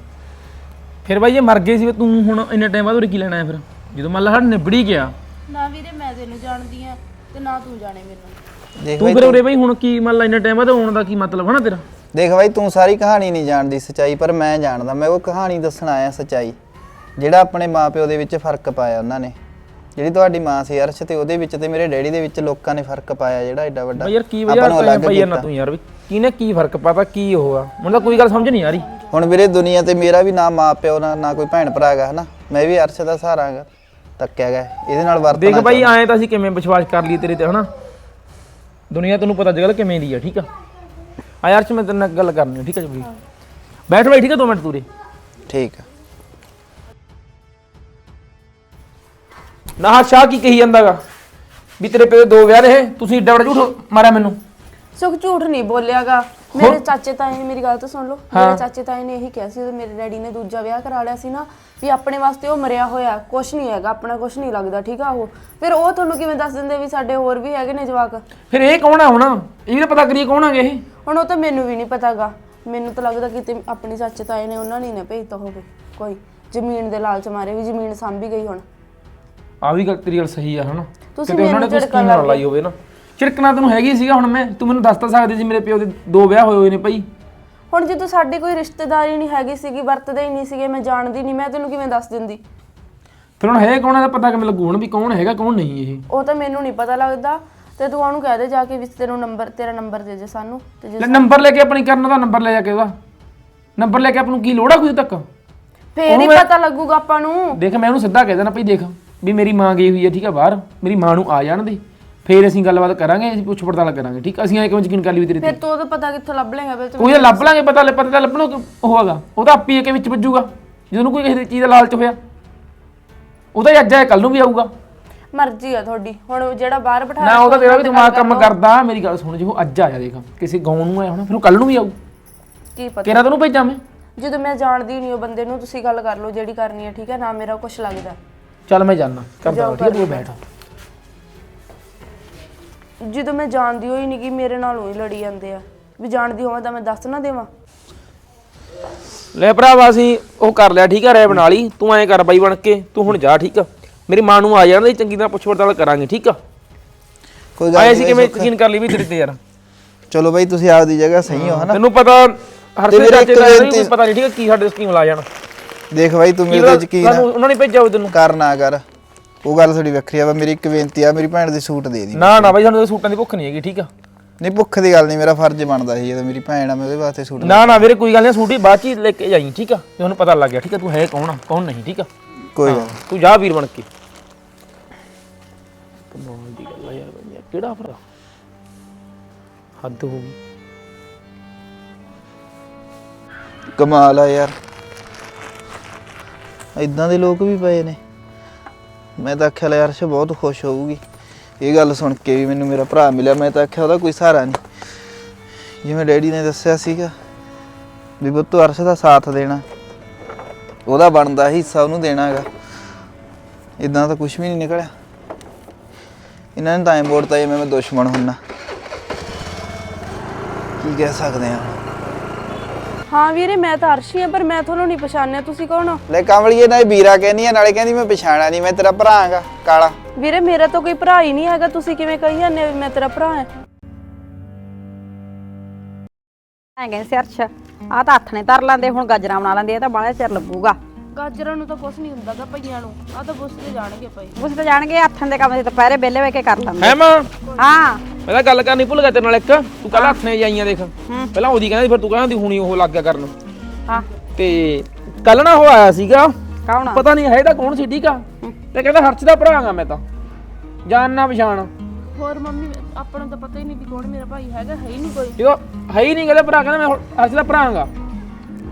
Speaker 6: ਫਿਰ ਬਾਈ ਜੇ ਮਰ ਗਏ ਸੀ ਫਿਰ ਤੂੰ ਹੁਣ ਇੰਨੇ ਟਾਈਮ ਬਾਅਦ ਉਰੇ ਕੀ ਲੈਣਾ ਹੈ ਫਿਰ? ਜਦੋਂ ਮੰਨ ਲਾ ਸਾਡਾ ਨਿਬੜੀ ਗਿਆ।
Speaker 1: ਨਾ ਵੀਰੇ ਮੈਂ ਤੈਨੂੰ ਜਾਣਦੀ ਆ ਤੇ ਨਾ ਤੂੰ ਜਾਣੇ ਮੈਨੂੰ।
Speaker 2: ਦੇਖ
Speaker 6: ਤੂੰ
Speaker 2: ਬਾਈ
Speaker 6: ਫਿਰ ਉਰੇ ਬਾਈ ਹੁਣ ਕੀ ਮੰਨ ਲਾ ਇੰਨੇ ਟਾਈਮ ਬਾਅਦ ਆਉਣ ਦਾ ਕੀ ਮਤਲਬ ਹਨਾ ਤੇਰਾ?
Speaker 2: ਦੇਖ ਬਾਈ ਤੂੰ ਸਾਰੀ ਕਹਾਣੀ ਨਹੀਂ ਜਾਣਦੀ ਸਚਾਈ ਪਰ ਮੈਂ ਜਾਣਦਾ ਮੈਂ ਉਹ ਕਹਾਣੀ ਦੱਸਣ ਆਇਆ ਸਚਾਈ ਜਿਹੜਾ ਆਪਣੇ ਮਾਪਿਓ ਦੇ ਵਿੱਚ ਫ਼ਰਕ ਪਾਇਆ ਉਹਨਾਂ ਨੇ। ਜਿਹੜੀ ਤੁਹਾਡੀ ਮਾਂ ਸੀ ਅਰਸ਼ ਤੇ ਉਹਦੇ ਵਿੱਚ ਤੇ ਮੇਰੇ ਡੈਡੀ ਦੇ ਵਿੱਚ ਲੋਕਾਂ ਨੇ ਫ਼ਰਕ ਪਾਇਆ ਜਿਹੜਾ ਐਡਾ ਵੱਡਾ।
Speaker 6: ਬਾਈ ਯਾਰ ਕੀ ਵਜ੍ਹਾ ਤੋਂ ਨਾ
Speaker 2: ਕੀਤਾ।
Speaker 6: ਤੂੰ ਯਾਰ ਵੀ ਕਿਹਨੇ ਕੀ ਫ਼ਰਕ ਪਾਤਾ ਕੀ ਉਹ ਆ? ਮੈਨੂੰ ਤਾਂ ਕੋਈ ਗੱਲ ਸਮਝ ਨਹੀਂ ਆ ਰਹੀ।
Speaker 2: ਹੁਣ ਵੀਰੇ ਦੁਨੀਆ ਤੇ ਮੇਰਾ ਵੀ ਨਾ ਮਾਂ ਪਿਓ ਨਾ ਨਾ ਕੋਈ ਭੈਣ ਭਰਾ ਹੈਗਾ ਹਨਾ? ਮੈਂ ਵੀ ਅਰਸ਼ ਦਾ ਸਹਾਰਾ ਹੈਗਾ ਤੱਕਿਆ ਗਿਆ ਇਹਦੇ ਨਾਲ ਵਰਤਣਾ
Speaker 6: ਦੇਖ ਬਾਈ ਐਂ ਤਾਂ ਅਸੀਂ ਕਿਵੇਂ ਵਿਸ਼ਵਾਸ ਕਰ ਲਈ ਤੇਰੇ ਤੇ ਹਨਾ? ਦੁਨੀਆ ਤੈਨੂੰ ਪਤਾ ਜਗਲ ਕਿਵੇਂ ਦੀ ਆ ਠੀਕ ਆ? ਆ ਯਾਰ ਚ ਮੈਂ ਤੇਰੇ ਨਾਲ ਗੱਲ ਕਰਨੀ ਆ, ਠੀਕ ਆ ਜੀ ਬੈਠ ਬਾਈ ਠੀਕ ਆ 2 ਮਿੰਟ ਤੂਰੇ
Speaker 2: ਠੀਕ ਆ।
Speaker 6: ਨਾ ਸ਼ਾਹ ਕੀ ਕਹੀ ਜਾਂਦਾਗਾ? ਵੀ ਤੇਰੇ ਪਿਓ ਦੇ ਦੋ ਵਿਆਹ ਰਹੇ ਤੁਸੀਂ ਏਡਾ ਵੱਡਾ ਝੂਠ ਮਾਰਿਆ ਮੈਨੂੰ।
Speaker 1: ਸੁਖ ਝੂਠ ਨਹੀਂ ਬੋਲਿਆਗਾ। ਮੇਰੇ ਚਾਚੇ ਤਾਏ ਨੇ ਮੇਰੀ ਗੱਲ ਤਾਂ ਸੁਣ ਲਓ। ਮੇਰੇ ਚਾਚੇ ਤਾਏ ਨੇ ਇਹੀ ਕਿਹਾ ਸੀ ਜਦੋਂ ਮੇਰੇ ਡੈਡੀ ਨੇ ਦੂਜਾ ਵਿਆਹ ਕਰਾ ਲਿਆ ਸੀ ਨਾ ਵੀ ਆਪਣੇ ਵਾਸਤੇ ਉਹ ਮਰਿਆ ਹੋਇਆ ਕੁਛ ਨਹੀਂ ਹੈਗਾ ਆਪਣਾ ਕੁਛ ਨਹੀਂ ਲੱਗਦਾ ਠੀਕ ਆ ਉਹ। ਫਿਰ ਉਹ ਤੁਹਾਨੂੰ ਕਿਵੇਂ ਦੱਸ ਦਿੰਦੇ ਵੀ ਸਾਡੇ ਹੋਰ ਵੀ ਹੈਗੇ ਨੇ ਜਵਾਕ?
Speaker 6: ਫਿਰ ਇਹ ਕੌਣ ਆ ਹੁਣ? ਇਹ ਤਾਂ ਪਤਾ ਕਰੀਏ ਕੌਣ ਆਗੇ ਇਹ?
Speaker 1: ਹੁਣ ਉਹ ਤਾਂ ਮੈਨੂੰ ਵੀ ਨਹੀਂ ਪਤਾਗਾ। ਮੈਨੂੰ ਤਾਂ ਲੱਗਦਾ ਕਿਤੇ ਆਪਣੇ ਚਾਚੇ ਤਾਏ ਨੇ ਉਹਨਾਂ ਨੇ ਨਾ ਭੇਜਤਾ ਹੋਵੇ ਕੋਈ। ਜ਼ਮੀਨ ਦੇ ਲਾਲਚ ਮਾਰੇ ਵੀ ਜ਼ਮੀਨ ਸਾਂਭੀ ਗਈ ਹੁਣ।
Speaker 6: ਆ ਵੀ ਗੱਲ ਤੇਰੀ ਗੱਲ ਸਹੀ ਆ ਹਨਾ।
Speaker 1: ਤੁਸੀਂ
Speaker 6: ਕਿਤੇ ਉਹਨਾਂ ਨੇ
Speaker 1: ਮੈਨੂੰ
Speaker 6: ਕੋਈ
Speaker 1: ਝਿੜਕਣ
Speaker 6: ਸਕੀਮ ਨਾ ਲਾਈ ਹੋਵੇ ਨਾ। ਝਿੜਕਣਾ ਤੈਨੂੰ ਹੈਗੀ ਸੀਗਾ ਹੁਣ ਮੈਂ ਤੂੰ ਮੈਨੂੰ ਦੱਸ ਤਾਂ ਸਕਦੀ ਸੀ ਮੇਰੇ ਪਿਓ ਦੇ ਦੋ ਵਿਆਹ ਹੋਏ ਹੋਏ ਨੇ ਭਾਈ।
Speaker 1: ਹੁਣ ਜਦੋਂ ਸਾਡੀ ਕੋਈ ਰਿਸ਼ਤੇਦਾਰੀ ਨਹੀਂ ਹੈਗੀ ਸੀਗੀ ਵਰਤਦੇ ਹੀ ਨਹੀਂ ਸੀਗੇ ਮੈਂ ਜਾਣਦੀ ਨਹੀਂ ਮੈਂ ਤੈਨੂੰ ਕਿਵੇਂ ਦੱਸ ਦਿੰਦੀ?
Speaker 6: ਫਿਰ ਹੁਣ ਹੈ ਕੌਣ ਆ ਦਾ ਪਤਾ ਕਿਵੇਂ ਲੱਗੂ ਹੁਣ ਵੀ ਕੌਣ ਹੈਗਾ ਕੌਣ ਨਹੀਂ ਇਹ?
Speaker 1: ਉਹ ਤਾਂ ਮੈਨੂੰ ਨਹੀਂ ਪਤਾ ਲੱਗਦਾ ਤੇ ਤੂੰ ਉਹਨੂੰ ਕਹਿ ਦੇ ਜਾ ਕੇ ਵੀ ਤੈਨੂੰ ਨੰਬਰ ਤੇਰਾ ਨੰਬਰ ਦੇ ਦੇ ਸਾਨੂੰ ਤੇ ਜੇ
Speaker 6: ਲੈ ਨੰਬਰ ਲੈ ਕੇ ਆਪਣੀ ਕਰਨ ਦਾ ਨੰਬਰ ਲੈ ਜਾ ਕੇ ਉਹਦਾ। ਨੰਬਰ ਲੈ ਕੇ ਆਪ ਨੂੰ ਕੀ ਲੋੜ ਆ ਕੋਈ ਤੱਕ?
Speaker 1: ਫੇਰ ਹੀ ਪਤਾ ਲੱਗੂਗਾ ਆਪਾਂ ਨੂੰ।
Speaker 6: ਦੇਖ ਮੈਂ ਉਹਨੂੰ ਸਿੱਧਾ ਕਹਿ ਦੇਣਾ ਭਾਈ ਦੇਖ ਵੀ ਮੇਰੀ ਮਾਂ ਗਈ ਹੋਈ ਹੈ ਠੀਕ ਆ ਬਾਹਰ। ਮੇਰੀ ਮਾਂ ਨੂੰ ਆ ਜਾਣ ਦੇ। ਫੇਰ ਅਸੀਂ ਗੱਲਬਾਤ ਕਰਾਂਗੇ ਅਸੀਂ ਪੁੱਛ ਪੜਤਾਲ ਕਰਾਂਗੇ ਠੀਕ? ਅਸੀਂ ਐਂ ਕਿਵੇਂ ਯਕੀਨ ਕਰ ਲਈ ਵੀ ਤੇਰੇ ਤੇ
Speaker 1: ਫਿਰ ਤੂੰ ਉਹਦਾ ਪਤਾ ਕਿੱਥੋਂ ਲੱਭ ਲੇਗਾ ਫਿਰ ਤੂੰ
Speaker 6: ਕੋਈ ਤਾਂ ਲੱਭ ਲਾਂਗੇ ਪਤਾ ਲੈ ਪਤਾ ਤਾਂ ਲੱਭਣੋ ਉਹ ਹੈਗਾ ਉਹ ਤਾਂ ਆਪੀ ਕੇ ਵਿੱਚ ਵੱਜੂਗਾ। ਜਦੋਂ ਨੂੰ ਕੋਈ ਕਿਸੇ ਚੀਜ਼ ਦਾ ਲਾਲਚ ਹੋਇਆ ਉਹਦਾ ਹੀ ਅੱਜ ਆਇਆ ਕੱਲ ਨੂੰ ਵੀ ਆਊਗਾ।
Speaker 1: ਮਰਜ਼ੀ ਆ ਤੁਹਾਡੀ ਹੁਣ ਜਿਹੜਾ ਬਾਹਰ ਬਿਠਾ
Speaker 6: ਨਾ ਉਹਦਾ ਤੇਰਾ ਵੀ ਦਿਮਾਗ ਕੰਮ ਕਰਦਾ ਮੇਰੀ ਗੱਲ ਸੁਣ ਜੇ ਉਹ ਅੱਜ ਆਇਆ ਦੇਖ ਕਿਸੇ ਗਾਉਂ ਨੂੰ ਆਇਆ ਹੋਣਾ ਫਿਰ ਉਹ ਕੱਲ ਨੂੰ ਵੀ ਆਊ।
Speaker 1: ਕੀ ਪਤਾ।
Speaker 6: ਕਿਹੜਾ ਤੈਨੂੰ ਭੇਜਾਂ ਮੈਂ?
Speaker 1: ਜਦੋਂ ਮੈਂ ਜਾਣਦੀ ਨਹੀਂ ਉਹ ਬੰਦੇ ਨੂੰ ਤੁਸੀਂ ਗੱਲ ਕਰ ਲਓ ਜਿਹੜੀ ਕਰਨੀ ਹੈ ਠੀਕ ਹੈ? ਨਾ ਮੇਰਾ ਕੁਝ ਲੱਗਦਾ।
Speaker 6: ਚੱਲ ਮੈਂ ਜਾਣਾ ਕਰਦਾ ਠੀਕ ਹੈ? ਤੂੰ ਬੈਠ।
Speaker 1: ਜਦੋਂ ਮੈਂ ਜਾਣਦੀ ਹੋਈ ਨਹੀਂ ਕਿ ਮੇਰੇ ਨਾਲ ਹੀ ਲੜੀ ਜਾਂਦੇ ਆ। ਵੀ ਜਾਣਦੀ ਹੋਵਾਂ ਤਾਂ ਮੈਂ ਦੱਸ ਨਾ ਦੇਵਾਂ।
Speaker 6: ਲੈ ਭਰਾਵਾ ਅਸੀਂ ਉਹ ਕਰ ਲਿਆ ਠੀਕ ਆ ਰਾਏ ਬਣਾ ਲਈ ਤੂੰ ਐਂ ਕਰ ਬਾਈ ਬਣ ਕੇ ਤੂੰ ਹੁਣ ਜਾ ਠੀਕ ਆ। ਮੇਰੀ ਮਾਂ ਨੂੰ ਆ ਜਾਣ ਚੰਗੀ ਤਰ੍ਹਾਂ ਪੁੱਛ ਪੜਤਾਲ ਕਰਾਂਗੇ ਠੀਕ ਆ।
Speaker 2: ਕੋਈ ਗੱਲ
Speaker 6: ਆਏ
Speaker 2: ਨਹੀਂ
Speaker 6: ਸੀ ਕਿਵੇਂ ਯਕੀਨ ਕਰ ਲਈ ਵੀ ਤੇਰੇ ਤੇ ਯਾਰ?
Speaker 2: ਚਲੋ ਬਾਈ ਤੁਸੀਂ ਆਪਦੀ ਜਗ੍ਹਾ ਸਹੀ ਹੋ ਹਨਾ?
Speaker 6: ਤੈਨੂੰ ਪਤਾ ਹਰ
Speaker 2: ਤੇ
Speaker 6: ਸੇ
Speaker 2: ਵੀਰੇ
Speaker 6: ਚਾਚੇ
Speaker 2: ਇੱਕ
Speaker 6: ਦਾ ਨਹੀਂ
Speaker 2: ਬੇਨਤੀ-
Speaker 6: ਪਤਾ ਨਹੀਂ ਠੀਕ ਆ ਕੀ ਸਾਡੇ ਸਕੀਮ ਲਾ ਜਾਣ।
Speaker 2: ਦੇਖ ਬਾਈ ਤੂੰ ਮੇਰੇ ਤੇ ਯਕੀਨ
Speaker 6: ਸਾਨੂੰ ਉਹਨਾਂ ਨੇ ਭੇਜਿਆ ਹੋਵੇ ਤੈਨੂੰ।
Speaker 2: ਕਰ ਨਾ ਕਰ। ਉਹ ਗੱਲ ਥੋੜੀ ਵੱਖਰੀ ਆ ਵਾ ਮੇਰੀ ਇੱਕ ਬੇਨਤੀ ਆ ਮੇਰੀ ਭੈਣ ਦੀ ਸੂਟ ਦੇ ਦੀ।
Speaker 6: ਨਾ ਨਾ ਬਾਈ ਸਾਨੂੰ ਤਾਂ ਸੂਟਾਂ ਦੀ ਭੁੱਖ ਨਹੀਂ ਹੈਗੀ ਠੀਕ ਆ?
Speaker 2: ਨਹੀਂ ਭੁੱਖ ਦੀ ਗੱਲ ਨਹੀਂ ਮੇਰਾ ਫਰਜ਼ ਬਣਦਾ ਸੀ ਜਦੋਂ ਮੇਰੀ ਭੈਣ ਆ ਮੈਂ ਉਹਦੇ ਵਾਸਤੇ ਸੂਟ
Speaker 6: ਨਾ ਨਾ ਵੀਰੇ ਕੋਈ ਗੱਲ ਨਹੀਂ ਸੂਟ ਹੀ ਬਾਅਦ ਚ ਹੀ ਲੈ ਕੇ ਜਾਈ ਠੀਕ ਆ? ਤੇ ਤੁਹਾਨੂੰ ਪਤਾ ਲੱਗ ਗਿਆ ਠੀਕ ਆ ਤੂੰ ਹੈ ਕੌਣ ਆ ਕੌਣ ਨਹੀਂ ਠੀਕ ਆ?
Speaker 2: ਕੋਈ ਗੱਲ ਨੀ।
Speaker 6: ਤੂੰ ਜਾ ਵੀਰ ਬਣ ਕੇ। ਕਮਾਲ ਦੀ ਗੱਲ ਆ ਯਾਰ ਬਈਆ ਕਿਹੜਾ ਭਰਾ? ਹੱਦ ਹੋ ਗਈ।
Speaker 2: ਕਮਾਲ ਆ ਯਾਰ। ਇਦਾਂ ਦੇ ਲੋਕ ਵੀ ਪਏ ਨੇ। ਮੈਂ ਤਾਂ ਆਖਿਆ, ਲੈ ਅਰਸ਼ ਬਹੁਤ ਖੁਸ਼ ਹੋਊਗੀ। ਇਹ ਗੱਲ ਸੁਣ ਕੇ ਵੀ ਮੈਨੂੰ ਮੇਰਾ ਭਰਾ ਮਿਲਿਆ। ਮੈਂ ਤਾਂ ਆਖਿਆ, ਉਹਦਾ ਕੋਈ ਸਹਾਰਾ ਨਹੀਂ। ਜਿਵੇਂ ਡੈਡੀ ਨੇ ਦੱਸਿਆ ਸੀਗਾ ਵੀ ਬੁੱਤੂ ਅਰਸ਼ ਦਾ ਸਾਥ ਦੇਣਾ, ਉਹਦਾ ਬਣਦਾ ਹਿੱਸਾ ਉਹਨੂੰ ਦੇਣਾਗਾ। ਇਦਾਂ ਤਾਂ ਕੁਝ ਵੀ ਨਹੀਂ ਨਿਕਲਿਆ। ਇਹਨਾਂ ਨੇ ਟਾਈਮ ਬੋਰਡ ਬੋਲਤਾ ਜਿਵੇਂ ਮੈਂ ਦੁਸ਼ਮਣ ਹੁੰਨਾ। ਕੀ ਕਹਿ ਸਕਦੇ ਆ
Speaker 1: ਹਾਂ ਵੀਰੇ ਮੈਂ ਤਾਂ ਅਰਸ਼ੀ ਆ ਪਰ ਮੈਂ ਤੁਹਾਨੂੰ ਨਹੀਂ ਪਛਾਣਿਆ। ਤੁਸੀਂ ਕੌਣ ਹੋ?
Speaker 2: ਲੈ ਕਮਲੀਏ ਨਾਲ ਵੀਰਾ ਕਹਿੰਦੀ ਆ ਨਾਲੇ ਕਹਿੰਦੀ ਮੈਂ ਪਛਾਣਿਆ ਨਹੀਂ ਮੈਂ ਤੇਰਾ ਭਰਾ ਆਂਗਾ ਕਾਲਾ।
Speaker 1: ਵੀਰੇ ਮੇਰਾ ਤਾਂ ਕੋਈ ਭਰਾ ਹੀ ਨਹੀਂ ਹੈਗਾ। ਤੁਸੀਂ ਕਿਵੇਂ ਕਹੀ ਜਾਂਦੇ ਹੋ ਵੀ ਮੈਂ ਤੇਰਾ ਭਰਾ ਹਾਂ
Speaker 7: ਐਂ ਕਹਿੰਦੇ ਸੀ ਅਰਸ਼ ਆ ਤਾਂ ਹੱਥ ਨੇ ਧਰ ਲੈਂਦੇ ਹੁਣ ਗਾਜਰਾਂ ਬਣਾ ਲੈਂਦੇ ਇਹ ਤਾਂ ਬਾਹਲਾ ਚਿਰ ਲੱਗੂਗਾ।
Speaker 1: ਗਾਜਰਾਂ ਨੂੰ ਤਾਂ ਕੁਝ ਨਹੀਂ ਹੁੰਦਾਗਾ ਪਈਆਂ ਨੂੰ। ਆ ਤਾਂ ਬੁੱਸਦੇ ਜਾਣਗੇ ਪਈ
Speaker 7: ਉਸ ਤਾਂ ਜਾਣਗੇ ਹੱਥਾਂ ਦੇ ਕੰਮ ਦੇ ਦੁਪਹਿਰੇ ਵਿਹਲੇ ਵੇ ਕੇ ਕਰ ਲੈਂਦੇ।
Speaker 6: ਹੈ ਮਾਂ?
Speaker 7: ਹਾਂ।
Speaker 6: ਮੈਂ ਤਾਂ ਗੱਲ ਕਰਨੀ ਭੁੱਲ ਗਿਆ ਤੇਰੇ ਨਾਲ ਇੱਕ। ਤੂੰ ਕੱਲ ਹੱਥ ਨੇ ਜਾਈਆਂ ਦੇਖ। ਪਹਿਲਾਂ ਉਹਦੀ ਕਹਿੰਦੀ ਫਿਰ ਤੂੰ ਕਹਿੰਦੀ ਹੁਣੀ ਉਹ ਲੱਗ ਗਿਆ ਕਰਨ।
Speaker 7: ਹਾਂ।
Speaker 6: ਤੇ ਕੱਲ ਨਾ ਉਹ ਆਇਆ ਸੀਗਾ।
Speaker 7: ਕੌਣ?
Speaker 6: ਪਤਾ ਨਹੀਂ ਹੈ ਤਾਂ ਕੌਣ ਸੀ ਠੀਕ ਆ? ਤੇ ਕਹਿੰਦਾ ਹਰਚ ਦਾ ਭਰਾ ਗਾ ਮੈਂ ਤਾਂ। ਜਾਣ ਨਾ ਪਛਾਣ।
Speaker 1: ਹੋਰ ਮੰਮੀ ਆਪਾਂ ਨੂੰ ਤਾਂ ਪਤਾ ਹੀ ਨਹੀਂ ਵੀ ਕੌਣ ਮੇਰਾ ਭਾਈ ਹੈਗਾ ਹੈ ਹੀ ਨਹੀਂ ਕੋਈ।
Speaker 6: ਜਦੋਂ ਹੈ ਹੀ ਨਹੀਂ ਕਹਿੰਦਾ ਭਰਾ ਕਹਿੰਦਾ ਮੈਂ ਹਰਚ ਦਾ ਭਰਾ ਗਾ।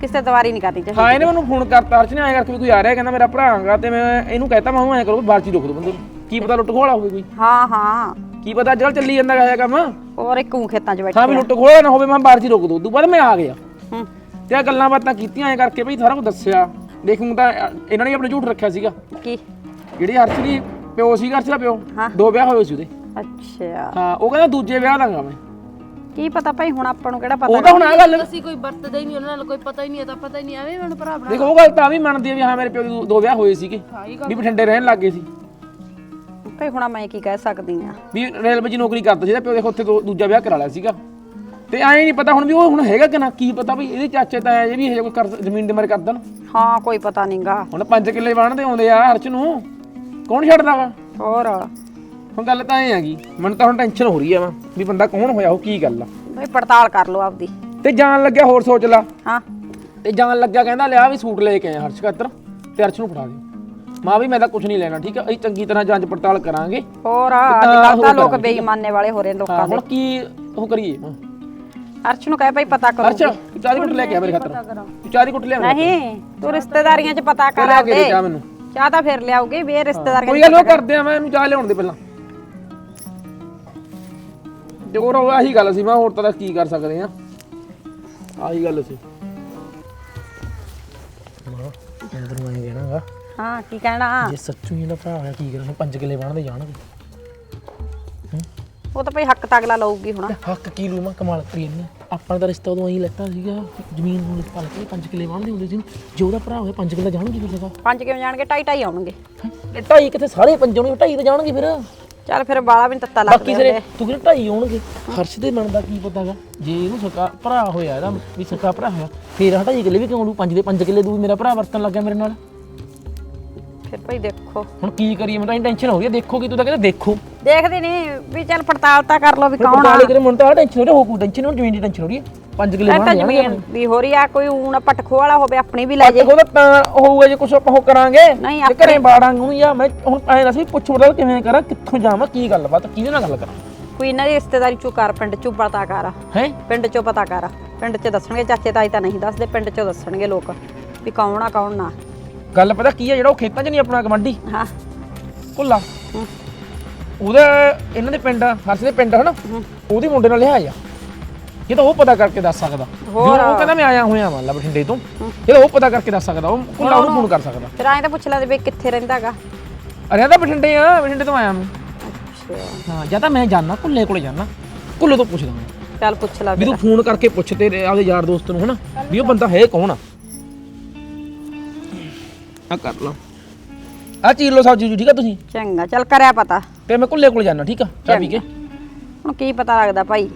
Speaker 7: ਕਿਸੇ ਦਵਾਰੀ ਨਹੀਂ ਕਰਨੀ ਚਾਹੀਦੀ।
Speaker 6: ਹਾਂ ਇਹਨੇ ਮੈਨੂੰ ਫੋਨ ਕਰਤਾ ਹਰਚ ਨੇ ਆਇਆ ਕਰਕੇ ਵੀ ਕੋਈ ਆ ਰਿਹਾ ਕਹਿੰਦਾ ਮੇਰਾ ਭਰਾ ਗਾ ਤੇ ਮੈਂ ਇਹਨੂੰ ਕਹਿਤਾ ਮੈਂ ਉਹਨੂੰ ਐਂ ਕਰੋ ਬਾਲਚੀ ਰੋਕ ਦੋ ਬੰਦੇ ਨੂੰ। ਕੀ ਪਤਾ ਲੁੱਟ ਖੋਲਾ ਹੋਵੇ ਕੋਈ?
Speaker 7: ਹਾਂ ਹਾਂ।
Speaker 6: ਕੀ ਪਤਾ ਅੱਜ ਕੱਲ੍ਹ ਚੱਲੀ ਜਾਂਦਾ ਹੈ ਕੰਮ?
Speaker 7: ਹੋਰ ਇੱਕ ਖੇਤਾਂ 'ਚ ਬੈਠੇ
Speaker 6: ਹਾਂ ਵੀ ਲੁੱਟ ਖੋਲਾ ਨਾ ਹੋਵੇ ਮੈਂ ਬਾਲਚੀ ਰੋਕ ਦੋ ਉਦੋਂ ਬਾਅਦ ਮੈਂ ਆ ਗਿਆ।
Speaker 7: ਹੂੰ।
Speaker 6: ਤੇ ਆ ਗੱਲਾਂ ਬਾਤਾਂ ਕੀਤੀਆਂ ਐ ਕਰਕੇ ਭਈ ਸਾਰਾ ਕੁਝ ਦੱਸਿਆ। ਦੇਖੂੰ ਤਾਂ ਇਹਨਾਂ ਨੇ ਆਪਣੇ ਝੂਠ ਰੱਖਿਆ ਸੀਗਾ।
Speaker 7: ਕੀ?
Speaker 6: ਜਿਹੜੀ ਹਰਸ਼ ਦੀ ਪਿਓ ਸੀਗਾ ਹਰਸ਼ ਦਾ ਪਿਓ।
Speaker 7: ਹਾਂ।
Speaker 6: ਦੋ ਵਿਆਹ ਹੋਏ ਸੀ ਉਹਦੇ।
Speaker 7: ਅੱਛਾ।
Speaker 6: ਹਾਂ ਉਹ ਕਹਿੰਦਾ ਦੂਜੇ ਵਿਆਹ ਦਾਂਗਾ ਮੈਂ।
Speaker 7: ਕੀ ਪਤਾ ਭਾਈ ਹੁਣ ਆਪਾਂ ਨੂੰ ਕਿਹੜਾ
Speaker 6: ਉਹ
Speaker 7: ਪਤਾ
Speaker 6: ਤਾਂ ਹੁਣ ਆ ਗੱਲ
Speaker 1: ਅਸੀਂ ਕੋਈ ਵਰਤਦਾ ਹੀ ਨਹੀਂ ਉਹਨਾਂ ਨਾਲ ਕੋਈ ਪਤਾ ਹੀ ਨਹੀਂ ਹੈ ਤਾਂ ਪਤਾ ਹੀ ਨਹੀਂ ਐਵੇਂ ਮੈਨੂੰ ਭਰਾ ਬਣਾ
Speaker 6: ਦੇਖੋ ਉਹ ਗੱਲ ਤਾਂ ਵੀ ਮੰਨਦੀ ਆ ਵੀ ਹਾਂ ਮੇਰੇ ਪਿਓ ਦੇ ਦੋ- ਵਿਆਹ ਹੋਏ ਸੀਗੇ ਵੀ ਬਠਿੰਡੇ ਰਹਿਣ ਲੱਗੇ ਸੀ।
Speaker 7: ਭਾਈ ਹੁਣ ਮੈਂ ਕੀ ਕਹਿ ਸਕਦੀ ਆ?
Speaker 6: ਵੀ ਰੇਲਵੇ 'ਚ ਨੌਕਰੀ ਕਰਦਾ ਸੀ ਇਹਦਾ ਪਿਓ ਦੇਖੋ ਉੱਥੇ ਦੋ- ਦੂਜਾ ਵਿਆਹ ਕਰਾ ਲਿਆ ਸੀਗਾ। ਤੇ ਐਂ ਨਹੀਂ ਪਤਾ ਹੁਣ ਵੀ ਉਹ ਹੁਣ ਹੈਗਾ ਕਿ ਨਾ ਕੀ ਪਤਾ ਵੀ ਇਹਦੇ ਚਾਚੇ ਤਾਂ ਇਹ ਵੀ ਇਹ ਕੋਈ ਕਰ ਜ਼ਮੀਨ ਦੇ ਮਾਰੇ ਕਰ ਦੇਣ।
Speaker 7: ਹਾਂ ਕੋਈ ਪਤਾ ਨਹੀਂਗਾ
Speaker 6: ਹੁਣ 5 ਕਿੱਲੇ ਬਣਦੇ ਆਉਂਦੇ ਆ ਹਰਚ ਨੂੰ। ਕੌਣ ਛੱਡਦਾ ਵਾ?
Speaker 7: ਹੋਰ?
Speaker 6: ਹੁਣ ਗੱਲ ਤਾਂ ਐ ਹੈਗੀ ਮੈਨੂੰ ਤਾਂ ਹੁਣ ਟੈਨਸ਼ਨ ਹੋ ਰਹੀ ਆ ਵਾ ਵੀ ਬੰਦਾ ਕੌਣ ਹੋਇਆ ਉਹ ਕੀ ਗੱਲ ਆ?
Speaker 7: ਭਾਈ ਪੜਤਾਲ ਕਰ ਲਓ ਆਪਦੀ।
Speaker 6: ਤੇ ਜਾਣ ਲੱਗਿਆ ਹੋਰ ਸੋਚ ਲਾ।
Speaker 7: ਹਾਂ।
Speaker 6: ਤੇ ਜਾਣ ਲੱਗਿਆ ਕਹਿੰਦਾ ਲਿਆ ਵੀ ਸੂਟ ਲੈ ਕੇ ਆਇਆ ਹਰਸ਼ ਖਾਤਰ ਤੇ ਹਰਸ਼ ਨੂੰ ਫੜਾ ਦੇ। ਮਾਂ ਵੀ ਮੈਂ ਤਾਂ ਕੁਝ ਨਹੀਂ ਲੈਣਾ ਠੀਕ ਆ ਅਸੀਂ ਚੰਗੀ ਤਰ੍ਹਾਂ ਜਾਂਚ ਪੜਤਾਲ ਕਰਾਂਗੇ।
Speaker 7: ਹੋਰ ਅੱਜ ਕੱਲ੍ਹ ਤਾਂ ਲੋਕ। ਬੇਈਮਾਨੇ ਵਾਲੇ ਹੋ ਰਹੇ ਨੇ ਲੋਕਾਂ
Speaker 6: ਹਾਂ
Speaker 7: ਦੇ।
Speaker 6: ਹੁਣ ਕੀ ਉਹ ਕਰੀਏ? ਮਾਂ
Speaker 7: ਅਰਸ਼ ਨੂੰ ਕਹੇ ਭਾਈ ਪਤਾ ਕਰੋ।
Speaker 6: ਹਰਸ਼ ਤੂੰ ਚਾਹ ਦੀ ਕੁੱਟ ਲੈ ਕੇ ਆ ਮੇਰੇ ਖਾਤਰ। ਤੂੰ ਚਾਹ ਦੀ ਕੁੱਟ ਲਿਆ ਮੇਰੇ
Speaker 7: ਨਹੀਂ ਤੂੰ ਰਿਸ਼ਤੇਦਾਰੀਆਂ 'ਚ ਪਤਾ ਕਰ
Speaker 6: ਲਿਆ ਕੇ ਦੇ
Speaker 7: ਆਪਦੇ।
Speaker 6: ਚਾਹ ਮੈਨੂੰ।
Speaker 7: ਚਾਹ ਤਾਂ ਫਿਰ ਲਿਆਉਗੇ ਵੀ ਇਹ ਰਿਸ਼ਤੇਦਾਰੀਆਂ
Speaker 6: ਕੋਈ ਗੱਲ ਉਹ ਕਰਦੇ ਆ ਮੈਂ ਇਹਨੂੰ ਚਾਹ ਲਿਆਉਣ ਦੇ ਪਹਿਲਾਂ। ਤੇ ਹੋਰ ਉਹ ਆਹੀ ਗੱਲ ਸੀ ਮੈਂ ਹੋਰ ਤਾਂ ਕੀ ਕਰ ਸਕਦੇ ਆ। ਆਹੀ ਗੱਲ ਸੀ। ਮਾਂ
Speaker 7: ਹਾਂ ਕੀ ਕਹਿਣਾ?
Speaker 6: ਜੇ ਸੱਚੂ ਹੀ ਇਹਦਾ ਭਰਾ ਹੋਇਆ ਕੀ ਕਰਾਂ ਪੰਜ ਕਿੱਲੇ ਬਣਦੇ ਜਾਣਗੇ।
Speaker 7: ਉਹ ਤਾਂ ਭਾਈ ਹੱਕ ਤਾਂ ਅਗਲਾ ਲਊਗੀ ਹੁਣ।
Speaker 6: ਹੱਕ ਕੀ ਲੂ ਮੈਂ ਕਮਾਲ ਕਰੀ ਨੇ ਆਪਾਂ ਦਾ ਰਿਸ਼ਤਾ ਉਦੋਂ ਐਂ ਲੈਤਾ ਸੀਗਾ ਜ਼ਮੀਨ ਨੂੰ ਲਿਖ ਪੰਜ ਕਿੱਲੇ ਬਣਦੇ ਹੁੰਦੇ ਸੀ ਜੇ ਉਹਦਾ ਭਰਾ ਹੋਇਆ ਪੰਜ ਕਿੱਲੇ ਜਾਣਗੇ ਫਿਰ
Speaker 7: ਪੰਜ ਕਿਵੇਂ ਜਾਣਗੇ? ਢਾਈ ਢਾਈ ਆਉਣਗੇ
Speaker 6: ਢਾਈ ਕਿਤੇ ਸਾਰੇ ਪੰਜੋਂ ਨੂੰ ਢਾਈ ਤੇ ਜਾਣਗੇ ਫਿਰ।
Speaker 7: ਚੱਲ ਫਿਰ ਬਾਲਾ ਵੀ ਨੀ ਤੱਤਾ ਲੱਗਦੇ
Speaker 6: ਬਾਕੀ ਸਿਰੇ ਤੂੰ ਕਿਹਨੇ ਢਾਈ ਆਉਣਗੇ ਹਰਸ਼ ਦੇ ਮਨ ਦਾ ਕੀ ਪਤਾਗਾ ਜੇ ਇਹਨੂੰ ਸਕਾ ਭਰਾ ਹੋਇਆ ਇਹਦਾ ਵੀ ਸਕਾ ਭਰਾ ਹੋਇਆ ਫੇਰ ਢਾਈ ਕਿੱਲੇ ਵੀ ਕਿਉਂ ਲੂ ਪੰਜ ਦੇ ਪੰਜ ਕਿੱਲੇ ਦੂ ਮੇਰਾ ਭਰਾ ਵਰਤਣ ਲੱਗਾ ਮੇਰੇ ਨਾਲ।
Speaker 7: ਫਿਰ ਭਾਈ ਦੇਖੋ।
Speaker 6: ਹੁਣ ਕੀ ਕਰੀਏ? ਮੈਨੂੰ ਤਾਂ ਟੈਨਸ਼ਨ ਹੋ ਰਹੀ ਹੈ ਦੇਖੋ ਕੀ ਤੂੰ ਤਾਂ ਕਹਿੰਦਾ ਦੇਖੋ।
Speaker 7: ਦੇਖਦੇ ਨਹੀਂ ਵੀ ਚੱਲ ਪੜਤਾਲ ਤਾਂ ਕਰ ਲਓ ਵੀ ਕੌਣ ਆ।
Speaker 6: ਪਟਾਲੇ ਕਰੇ ਮੈਨੂੰ ਤਾਂ ਟੈਨਸ਼ਨ ਹੋ ਰਹੀ ਹੋ ਕੋ ਟੈਨਸ਼ਨ ਹੁਣ ਜ਼ਮੀਨ ਦੀ ਟੈਨਸ਼ਨ ਹੋ ਰਹੀ ਹੈ ਪੰਜ ਕਿੱਲੇ
Speaker 7: ਇਹ ਤਾਂ ਜ਼ਮੀਨ ਦੀ ਹੋ ਰਹੀ ਆ ਕੋਈ ਊਣ ਪਟਖੋ ਵਾਲਾ ਹੋਵੇ ਆਪਣੀ ਵੀ ਲੈ ਜੇ।
Speaker 6: ਉਹਦਾ ਤਾਂ ਹੋਊਗਾ ਜੇ ਕੁਛ ਆਪਾਂ ਉਹ ਕਰਾਂਗੇ।
Speaker 7: ਨਹੀਂ,
Speaker 6: ਜੇ ਘਰੇ ਬਾੜਾਂਗੇ ਉਹਨੂੰ ਜਾਂ ਮੈਂ ਹੁਣ ਐਂ ਦੱਸ ਵੀ ਪੁੱਛ ਬੜਾ ਕਿਵੇਂ ਕਰਾਂ ਕਿੱਥੋਂ ਜਾਵਾਂ ਕੀ ਗੱਲਬਾਤ ਕਿਹਦੇ ਨਾਲ ਗੱਲ ਕਰਾਂ?
Speaker 7: ਕੋਈ ਇਹਨਾਂ ਦੀ ਰਿਸ਼ਤੇਦਾਰੀ ਚੋਂ ਕਰ ਪਿੰਡ ਚੋਂ ਪਤਾ ਕਰ।
Speaker 6: ਹੈ?
Speaker 7: ਪਿੰਡ ਚੋਂ ਪਤਾ ਕਰ। ਪਿੰਡ 'ਚ ਦੱਸਣਗੇ ਚਾਚੇ ਤਾਈ ਤਾਂ ਨਹੀਂ ਦੱਸਦੇ ਪਿੰਡ 'ਚੋਂ ਦੱਸਣਗੇ ਲੋਕ ਵੀ ਕੌਣ ਆ ਕੌਣ ਨਾ।
Speaker 6: ਗੱਲ ਪਤਾ ਕੀ ਹੈ ਜਿਹੜਾ ਉਹ ਖੇਤਾਂ 'ਚ ਨਹੀਂ ਆਪਣਾ ਗਵੰਡੀ
Speaker 7: ਹਾਂ।
Speaker 6: ਕੁੱਲਾ। ਉਹਦਾ ਇਹਨਾਂ ਦੇ ਪਿੰਡ ਹਰਸ਼ ਦੇ ਪਿੰਡ ਹਨਾ ਉਹਦੇ ਮੁੰਡੇ ਨਾਲ ਲਿਆ ਆ ਇਹ ਤਾਂ ਉਹ ਪਤਾ ਕਰਕੇ ਦੱਸ ਸਕਦਾ। ਹੋਰ। ਉਹ ਕਹਿੰਦਾ ਮੈਂ ਆਇਆ ਹੋਇਆ ਮੰਨ ਲਾ ਬਠਿੰਡੇ ਤੋਂ ਇਹ ਤਾਂ ਉਹ ਪਤਾ ਕਰਕੇ ਦੱਸ ਸਕਦਾ। ਉਹ ਕੁੱਲਾ ਉਹਨੂੰ ਫੋਨ ਕਰ ਸਕਦਾ।
Speaker 7: ਫਿਰ ਐਂ ਤਾਂ ਪੁੱਛ ਲੈ ਵੀ ਕਿੱਥੇ ਰਹਿੰਦਾਗਾ
Speaker 6: ਅਰੇ ਤਾਂ ਬਠਿੰਡੇ ਆ ਬਠਿੰਡੇ ਤੋਂ ਆਇਆ ਮੈਂ। ਹਾਂ ਜਾਂ ਤਾਂ ਮੈਂ ਜਾਣਾ ਕੁੱਲੇ ਕੋਲੇ ਜਾਣਾ ਕੁੱਲੇ ਤੋਂ ਪੁੱਛਦਾ ਮੈਂ।
Speaker 7: ਚੱਲ ਪੁੱਛ ਲੈ
Speaker 6: ਵੀ ਤੂੰ ਫੋਨ ਕਰਕੇ ਪੁੱਛ ਤੇਰੇ ਆਪਦੇ ਯਾਰ ਦੋਸਤ ਨੂੰ ਹਨਾ ਵੀ ਉਹ ਬੰਦਾ ਹੈ ਕੌਣ ਆ? ਆ ਕਰ ਲਾ ਆ ਚੀਰ ਲੋ ਸਬਜ਼ੀ ਜੀ ਠੀਕ ਆ ਤੁਸੀਂ?
Speaker 7: ਚੰਗਾ ਚੱਲ ਕਰਿਆ ਪਤਾ।
Speaker 6: ਤੇ ਮੈਂ ਕੁੱਲੇ ਕੋਲ ਜਾਣਾ ਠੀਕ ਆ? ਪੀ ਕੇ।
Speaker 7: ਹੁਣ ਕੀ ਪਤਾ ਲੱਗਦਾ ਭਾਈ?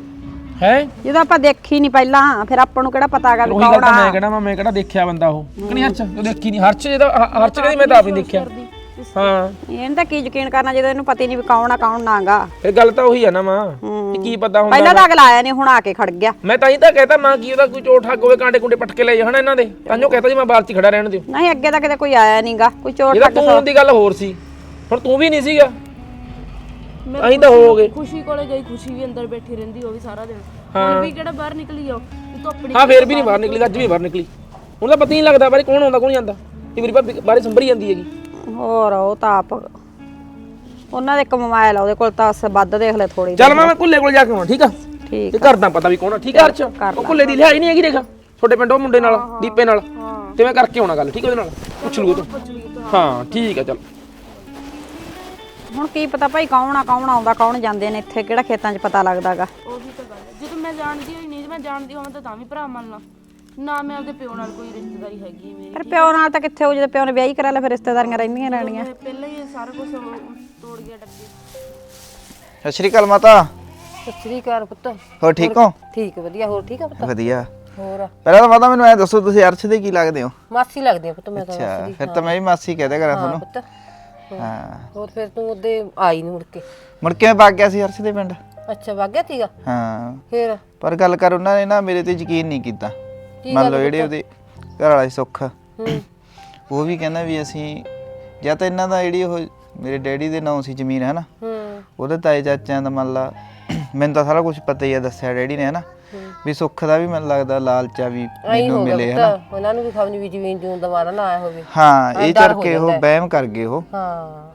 Speaker 6: ਹੈ?
Speaker 7: ਜਦੋਂ ਆਪਾਂ ਦੇਖੀ ਨਹੀਂ ਪਹਿਲਾਂ ਫਿਰ ਆਪਾਂ ਨੂੰ ਕਿਹੜਾ ਪਤਾ ਹੈਗਾ ਵੀ
Speaker 6: ਉਹੀ ਗੱਲ
Speaker 7: ਕੌਣ
Speaker 6: ਤਾਂ ਮੈਂ
Speaker 7: ਆ।
Speaker 6: ਕਹਿਣਾ ਮੈਂ ਕਿਹੜਾ ਦੇਖਿਆ ਬੰਦਾ ਉਹ। ਕਿ ਨਹੀਂ ਹਰਚ ਉਹ ਦੇਖੀ ਨਹੀਂ ਹਰਚ ਇਹਦਾ ਹ- ਹਰਚ ਕਹਿੰਦੀ ਮੈਂ ਤਾਂ ਆਪ ਨਹੀਂ ਦੇਖਿਆ। ਹਾਂ।
Speaker 7: ਇਹਨੂੰ ਤਾਂ ਕੀ ਯਕੀਨ ਕਰਨਾ ਜਦੋਂ ਇਹਨੂੰ ਪਤਾ ਹੀ ਨਹੀਂ ਵੀ ਕੌਣ ਆ ਕੌਣ ਨਾਗਾ।
Speaker 6: ਇਹ ਗੱਲ ਤਾਂ ਉਹੀ ਆ ਨਾ ਮਾਂ ਇਹ ਕੀ ਪਤਾ ਹੁੰਦਾ
Speaker 7: ਪਹਿਲਾਂ ਤਾਂ ਅਗਲਾ ਆਇਆ ਨਹੀਂ ਹੁਣ ਆ ਕੇ ਖੜ ਗਿਆ।
Speaker 6: ਮੈਂ ਤਾਂ ਹੀ ਤਾਂ ਕਹਿਤਾ ਮਾਂ ਕੀ ਉਹਦਾ ਕੋਈ ਚੋਟ ਠੱਗ ਹੋਵੇ ਕਾਂਡੇ ਕੁੰਡੇ ਪਟਕੇ ਲੈ ਜਾ ਹਨਾ ਇਹਨਾਂ ਦੇ। ਤਾਂਯੋ ਕਹਿਤਾ ਜੀ ਮੈਂ ਬਾਹਰ ਚ ਹੀ ਖੜਾ ਰਹਿਣ ਦਿਓ।
Speaker 7: ਨਹੀਂ ਅੱਗੇ ਤਾਂ ਕਿਤੇ ਕੋਈ ਆਇਆ ਨਹੀਂਗਾ ਕੋਈ ਚੋਰ
Speaker 6: ਇਹਦਾ ਤੂੰ ਦੀ ਗੱਲ ਹੋਰ ਸੀ। ਹੁਣ ਤੂੰ ਵੀ ਨਹੀਂ ਸੀਗਾ। ਅਸੀਂ ਤਾਂ ਹੋ ਗਏ
Speaker 1: ਖੁਸ਼ੀ ਕੋਲੇ ਗਈ ਖੁਸ਼ੀ ਵੀ ਅੰਦਰ ਬੈਠੀ ਰਹਿੰਦੀ ਉਹ ਵੀ ਸਾਰਾ ਦਿਨ। ਹੁਣ ਵੀ ਕਿਹੜਾ ਬਾਹਰ ਨਿਕਲੀ ਆ ਧੁੱਪ
Speaker 6: ਹਾਂ ਫੇਰ ਵੀ ਨਹੀਂ ਬਾਹਰ ਨਿਕਲੀ ਅੱਜ ਵੀ ਬਾਹਰ ਨਿਕਲੀ। ਹੁਣ ਤਾਂ ਪਤਾ ਹੀ ਨਹੀਂ ਲੱਗਦਾ ਬਾਰੇ ਕੌਣ ਆਉਂਦਾ ਕੌਣ ਜਾਂਦਾ। ਇਹ ਮੇਰੀ ਭਾਬੀ ਬਾਰੇ ਸੰਭਰੀ ਜਾਂਦੀ ਹੈਗੀ।
Speaker 7: ਹੋਰ ਉਹ ਤਾਂ ਆਪ ਉਹਨਾਂ ਦੇ ਇੱਕ ਮੋਬਾਈਲ ਆ ਉਹਦੇ ਕੋਲ ਤਾਂ ਸ- ਵੱਧ ਦੇਖ ਲੈ ਥੋੜੀ
Speaker 6: ਚੱਲ ਮੈਂ ਮੈਂ ਕੁੱਲੇ ਕੋਲ ਜਾ ਕੇ ਆਵਾਂ ਠੀਕ ਆ?
Speaker 7: ਠੀਕ
Speaker 6: ਤੇ ਕਰਦਾ ਪਤਾ ਵੀ ਕੌਣ ਆ ਠੀਕ ਆ? ਅਰਚ ਉਹ ਕੁੱਲੇ ਦੀ ਲਿਹਾਈ ਨਹੀਂ ਹੈਗੀ ਦੇਖ ਤੁਹਾਡੇ ਪਿੰਡ ਉਹ ਮੁੰਡੇ ਨਾਲ ਦੀਪੇ ਨਾਲ। ਤੇ ਮੈਂ ਕਰਕੇ ਆਉਣਾ ਗੱਲ ਠੀਕ ਆ ਉਹਦੇ ਨਾਲ? ਪੁੱਛ ਲੂ ਤੂੰ। ਹਾਂ ਠੀਕ ਆ ਚੱਲ।
Speaker 7: ਹੁਣ ਕੀ ਪਤਾ ਭਾਈ ਕੌਣ ਆ ਕੌਣ ਆਉਂਦਾ ਕੌਣ ਜਾਂਦੇ ਨੇ ਇੱਥੇ ਕਿਹੜਾ ਖੇਤਾਂ 'ਚ ਪਤਾ ਲੱਗਦਾਗਾ।
Speaker 1: ਉਹੀ ਤਾਂ ਗੱਲ ਹੈ। ਜਦੋਂ ਮੈਂ ਜਾਣਦੀ ਹੋਈ ਨਹੀਂ ਜੇ ਮੈਂ ਜਾਣਦੀ ਹੋਵਾਂ ਤਾਂ ਤਾਂ ਵੀ ਭਰਾ ਮੰਨ ਲਾ। ਨਾ ਮੈਂ ਆਪਦੇ ਪਿਓ ਨਾਲ ਕੋਈ ਰਿਸ਼ਤੇਦਾਰੀ ਹੈਗੀ ਮੇਰੀ
Speaker 7: ਪਰ ਪਿਓ ਨਾਲ ਤਾਂ ਕਿੱਥੇ ਹੋ ਜਦੋਂ ਪਿਓ ਨੇ ਵਿਆਹ ਹੀ ਕਰਾ ਲਿਆ ਫਿਰ ਰਿਸ਼ਤੇਦਾਰੀਆਂ ਰਹਿੰਦੀਆਂ ਰਹਿਣੀਆਂ
Speaker 1: ਤੇ ਪਹਿਲਾਂ ਹੀ ਇਹ ਸਾਰਾ ਕੁਝ ਤੋੜ ਗਿਆ ਡੱਬੇ।
Speaker 2: ਸਤਿ ਸ਼੍ਰੀ ਅਕਾਲ ਮਾਤਾ।
Speaker 3: ਸਤਿ ਸ੍ਰੀ ਅਕਾਲ ਪੁੱਤ।
Speaker 2: ਹੋ ਠੀਕ ਹੋ?
Speaker 3: ਠੀਕ ਵਧੀਆ। ਹੋਰ ਠੀਕ ਆ ਪੁੱਤ?
Speaker 2: ਵਧੀਆ।
Speaker 3: ਹੋਰ?
Speaker 2: ਪਹਿਲਾਂ ਤਾਂ ਮਾਤਾ ਮੈਨੂੰ ਐ ਦੱਸੋ ਤੁਸੀਂ ਅਰਸ਼ ਦੇ ਕੀ ਲੱਗਦੇ ਹੋ?
Speaker 3: ਮਾਸੀ ਲੱਗਦੀ ਆ ਪੁੱਤ ਮੈਂ ਤਾਂ
Speaker 2: ਅੱਛਾ ਫਿਰ ਤਾਂ ਮੈਂ ਵੀ ਮਾਸੀ ਕਹਿ ਦਿਆ ਕਰਾਂ
Speaker 3: ਹਾਂ
Speaker 2: ਤੁਹਾਨੂੰ।
Speaker 3: ਪੁੱਤ।
Speaker 2: ਹਾਂ।
Speaker 3: ਹੋਰ ਫਿਰ ਤੂੰ ਉਹਦੇ ਆਈ ਨਹੀਂ ਮੁੜ ਕੇ।
Speaker 2: ਮੁੜ ਕੇ ਮੈਂ ਵਗ ਗਿਆ ਸੀ ਅਰਸ਼ ਦੇ ਪਿੰਡ।
Speaker 3: ਅੱਛਾ ਵਾਗਿਆ ਤੀਗਾ
Speaker 2: ਹਾਂ।
Speaker 3: ਫਿਰ?
Speaker 2: ਪਰ ਗੱਲ ਕਰ ਉਹਨਾਂ ਨੇ ਨਾ ਮੇਰੇ ਤੇ ਯਕੀਨ ਨਹੀਂ ਕੀਤਾ। ਮੰਨ ਲਓ ਜਿਹੜੇ ਉਹਦੇ ਘਰ ਵਾਲੇ ਸੁੱਖ।
Speaker 3: ਹੂੰ।
Speaker 2: ਉਹ ਵੀ ਕਹਿੰਦਾ ਵੀ ਅਸੀਂ ਜਾਂ ਤਾਂ ਇਹਨਾਂ ਦਾ ਜਿਹੜੀ ਉਹ ਮੇਰੇ ਡੈਡੀ ਦੇ ਨਾਂ ਸੀ ਜ਼ਮੀਨ ਹੈ ਨਾ
Speaker 3: ਹੂੰ।
Speaker 2: ਉਹਦੇ ਤਾਏ ਚਾਚਿਆਂ ਦਾ ਮੰਨ ਲਾ ਮੈਨੂੰ ਤਾਂ ਸਾਰਾ ਕੁਝ ਪਤਾ ਹੀ ਆ ਦੱਸਿਆ ਡੈਡੀ ਨੇ ਹਨਾ? ਵੀ ਸੁੱਖ ਦਾ ਵੀ ਮੈਨੂੰ ਲੱਗਦਾ ਲਾਲਚਾ ਵੀ
Speaker 3: ਆਈ
Speaker 2: ਮੈਨੂੰ
Speaker 3: ਹੋ ਗਿਆ
Speaker 2: ਮਿਲੇ ਹਨਾ?
Speaker 3: ਪੁੱਤ ਉਹਨਾਂ ਨੂੰ ਵੀ ਖਬਰ ਵੀ ਜ਼ਮੀਨ ਜੂਨ ਦੁਬਾਰਾ ਨਾ ਆਇਆ ਹੋਵੇ।
Speaker 2: ਹਾਂ ਇਹ
Speaker 3: ਡਰ
Speaker 2: ਚੜ
Speaker 3: ਹੋ
Speaker 2: ਕੇ ਉਹ ਵਹਿਮ ਕਰ ਗਏ ਉਹ।
Speaker 3: ਹਾਂ।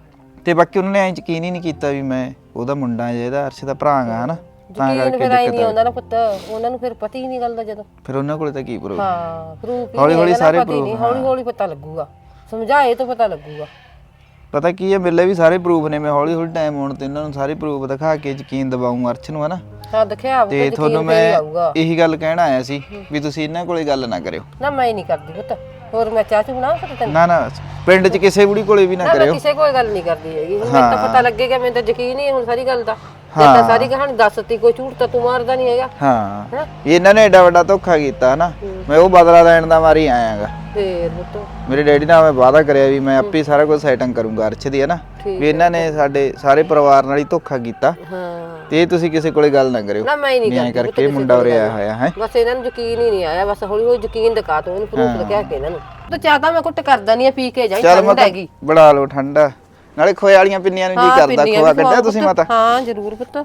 Speaker 2: ਤੇ ਬਾਕੀ ਉਹਨਾਂ ਨੇ ਐਂ ਯਕੀਨ ਹੀ ਨਹੀਂ ਕੀਤਾ ਵੀ ਮੈਂ ਉਹਦਾ ਮੁੰਡਾ ਜਾਂ ਇਹਦਾ ਅਰਸ਼ ਦਾ ਭਰਾ ਗਾ ਹਨਾ? ਤਾਂ
Speaker 3: ਯਕੀਨ
Speaker 2: ਕਰਕੇ
Speaker 3: ਫਿਰ ਆਈ
Speaker 2: ਦਿੱਕਤ
Speaker 3: ਨਹੀਂ ਆਉਂਦਾ ਨਾ ਪੁੱਤ ਉਹਨਾਂ ਨੂੰ ਫਿਰ ਪਤਾ ਹੀ ਨਹੀਂ ਗੱਲ ਦਾ ਜਦੋਂ।
Speaker 2: ਫਿਰ ਉਹਨਾਂ ਕੋਲੇ ਤਾਂ ਕੀ ਪ੍ਰੂਫ
Speaker 3: ਹਾਂ ਪ੍ਰੂਫ
Speaker 2: ਹੌਲੀ ਹੌਲੀ ਸਾਰੇ
Speaker 3: ਨਹੀਂ ਹੌਲੀ ਹੌਲੀ ਪਤਾ ਲੱਗੂਗਾ। ਸਮਝਾਏ ਤਾਂ ਪਤਾ ਲੱਗੂਗਾ।
Speaker 2: ਪਤਾ ਕੀ ਹੈ ਮੇਲੇ ਵੀ ਸਾਰੇ ਪ੍ਰੂਫ ਨੇ ਮੈਂ ਹੌਲੀ ਹੌਲੀ ਟਾਈਮ ਆਉਣ ਤੇ ਇਹਨਾਂ ਨੂੰ ਸਾਰੇ ਪ੍ਰੂਫ ਦਿਖਾ ਕੇ ਯਕੀਨ ਦਿਵਾਉਂ ਅਰਸ਼ ਨੂੰ ਹਨਾ?
Speaker 3: ਹਾਂ ਦਿਖਿਆ
Speaker 2: ਤੇ
Speaker 3: ਤੇ
Speaker 2: ਤੁਹਾਨੂੰ ਮੈਂ ਇਹੀ ਗੱਲ ਕਹਿਣ ਆਇਆ ਸੀ ਵੀ ਤੁਸੀਂ ਇਹਨਾਂ ਕੋਲੇ ਗੱਲ ਨਾ ਕਰਿਓ।
Speaker 3: ਨਾ ਮੈਂ ਨਹੀਂ ਕਰਦੀ ਪੁੱਤ। ਹੋਰ ਮੈਂ ਚਾਹ ਚੂ ਬਣਾ ਸਕਦਾ ਤੈਨੂੰ।
Speaker 2: ਨਾ ਨਾ ਪਿੰਡ 'ਚ ਕਿਸੇ ਬੁੜੀ ਕੋਲੇ ਵੀ ਨਾ
Speaker 3: ਨਾ
Speaker 2: ਕਰਿਓ।
Speaker 3: ਕਿਸੇ ਕੋਈ ਗੱਲ ਨਹੀਂ ਕਰਦੀ ਹੈਗੀ। ਹੁਣ ਮੈਨੂੰ ਤਾਂ ਪਤਾ ਲੱਗੇਗਾ ਮੈਨੂੰ ਤਾਂ ਯਕੀਨ ਹੀ ਹੈ ਹੁਣ ਸਾਰੀ ਗੱਲ ਦਾ। ਜੇ ਤਾਂ ਸਾਰੀ ਕਹਾਣੀ ਦੱਸਤੀ ਕੋਈ ਝੂਠ ਤਾਂ ਤੂੰ ਮਾਰਦਾ ਨਹੀਂ ਹੈਗਾ।
Speaker 2: ਹਾਂ।
Speaker 3: ਹੈਂ?
Speaker 2: ਇਹਨਾਂ ਨੇ ਏਡਾ ਵੱਡਾ ਧੋਖਾ ਕੀਤਾ ਨਾ ਮੈਂ ਉਹ ਬਦਲਾ ਲੈਣ ਦਾ ਮਾਰੀ ਆਇਆਗਾ।
Speaker 3: ਫੇਰ ਪੁੱਤ।
Speaker 2: ਮੇਰੇ ਡੈਡੀ ਨਾਲ ਮੈਂ ਵਾਅਦਾ ਕਰਿਆ ਵੀ ਮੈਂ ਆਪੇ ਸਾਰਾ ਕੁਝ ਸੈਟਿੰਗ ਕਰੂੰਗਾ ਅਰਸ਼ ਦੀ ਹੈ ਨਾ ਵੀ ਇਹਨਾਂ ਨੇ ਸਾਡੇ ਸਾਰੇ ਪਰਿਵਾਰ ਨਾਲ ਹੀ ਧੋਖਾ ਕੀਤਾ।
Speaker 3: ਹਾਂ।
Speaker 2: ਤੇ ਇਹ ਤੁਸੀਂ ਕਿਸੇ ਕੋਲੇ ਗੱਲ ਨਾ ਕਰਿਓ।
Speaker 3: ਨਾ ਮੈਂ ਹੀ ਨਹੀਂ ਕਰਦੀ
Speaker 2: ਕਰਕੇ ਮੁੰਡਾ ਉਰੇ। ਆਇਆ ਹੋਇਆ ਹੈ?
Speaker 3: ਬਸ ਇਹਨਾਂ ਨੂੰ ਯਕੀਨ ਹੀ ਨਹੀਂ ਆਇਆ ਬਸ ਹੌਲੀ ਹੌਲੀ ਯਕੀਨ ਦਿਖਾ ਤੂੰ ਇਹਨੂੰ ਪ੍ਰੂਫ ਦਿਖਾ ਕੇ ਇਹਨਾਂ ਨੂੰ। ਤਾਂ ਚਾਹ ਤਾਂ ਮੈਂ ਕੁੱਟ ਕਰਦਾ ਨਹੀਂ ਆ ਪੀ ਕੇ ਜਾਈ
Speaker 2: ਚੱਲ
Speaker 3: ਠੰਡ ਹੈਗੀ।
Speaker 2: ਬਣਾ ਲਓ ਠੰਡਾ। ਨਾਲੇ ਖੋਏ ਵਾਲੀਆਂ ਪਿੰਨੀਆਂ ਨੂੰ ਜੀ
Speaker 3: ਹਾਂ,
Speaker 2: ਕਰਦਾ?
Speaker 3: ਪਿੰਨੀਆਂ
Speaker 2: ਖੋਆ
Speaker 3: ਵੀ
Speaker 2: ਕੱਢਿਆ ਤੁਸੀਂ
Speaker 3: ਪੁੱਤ।
Speaker 2: ਮਾਤਾ?
Speaker 3: ਹਾਂ ਜ਼ਰੂਰ ਪੁੱਤ।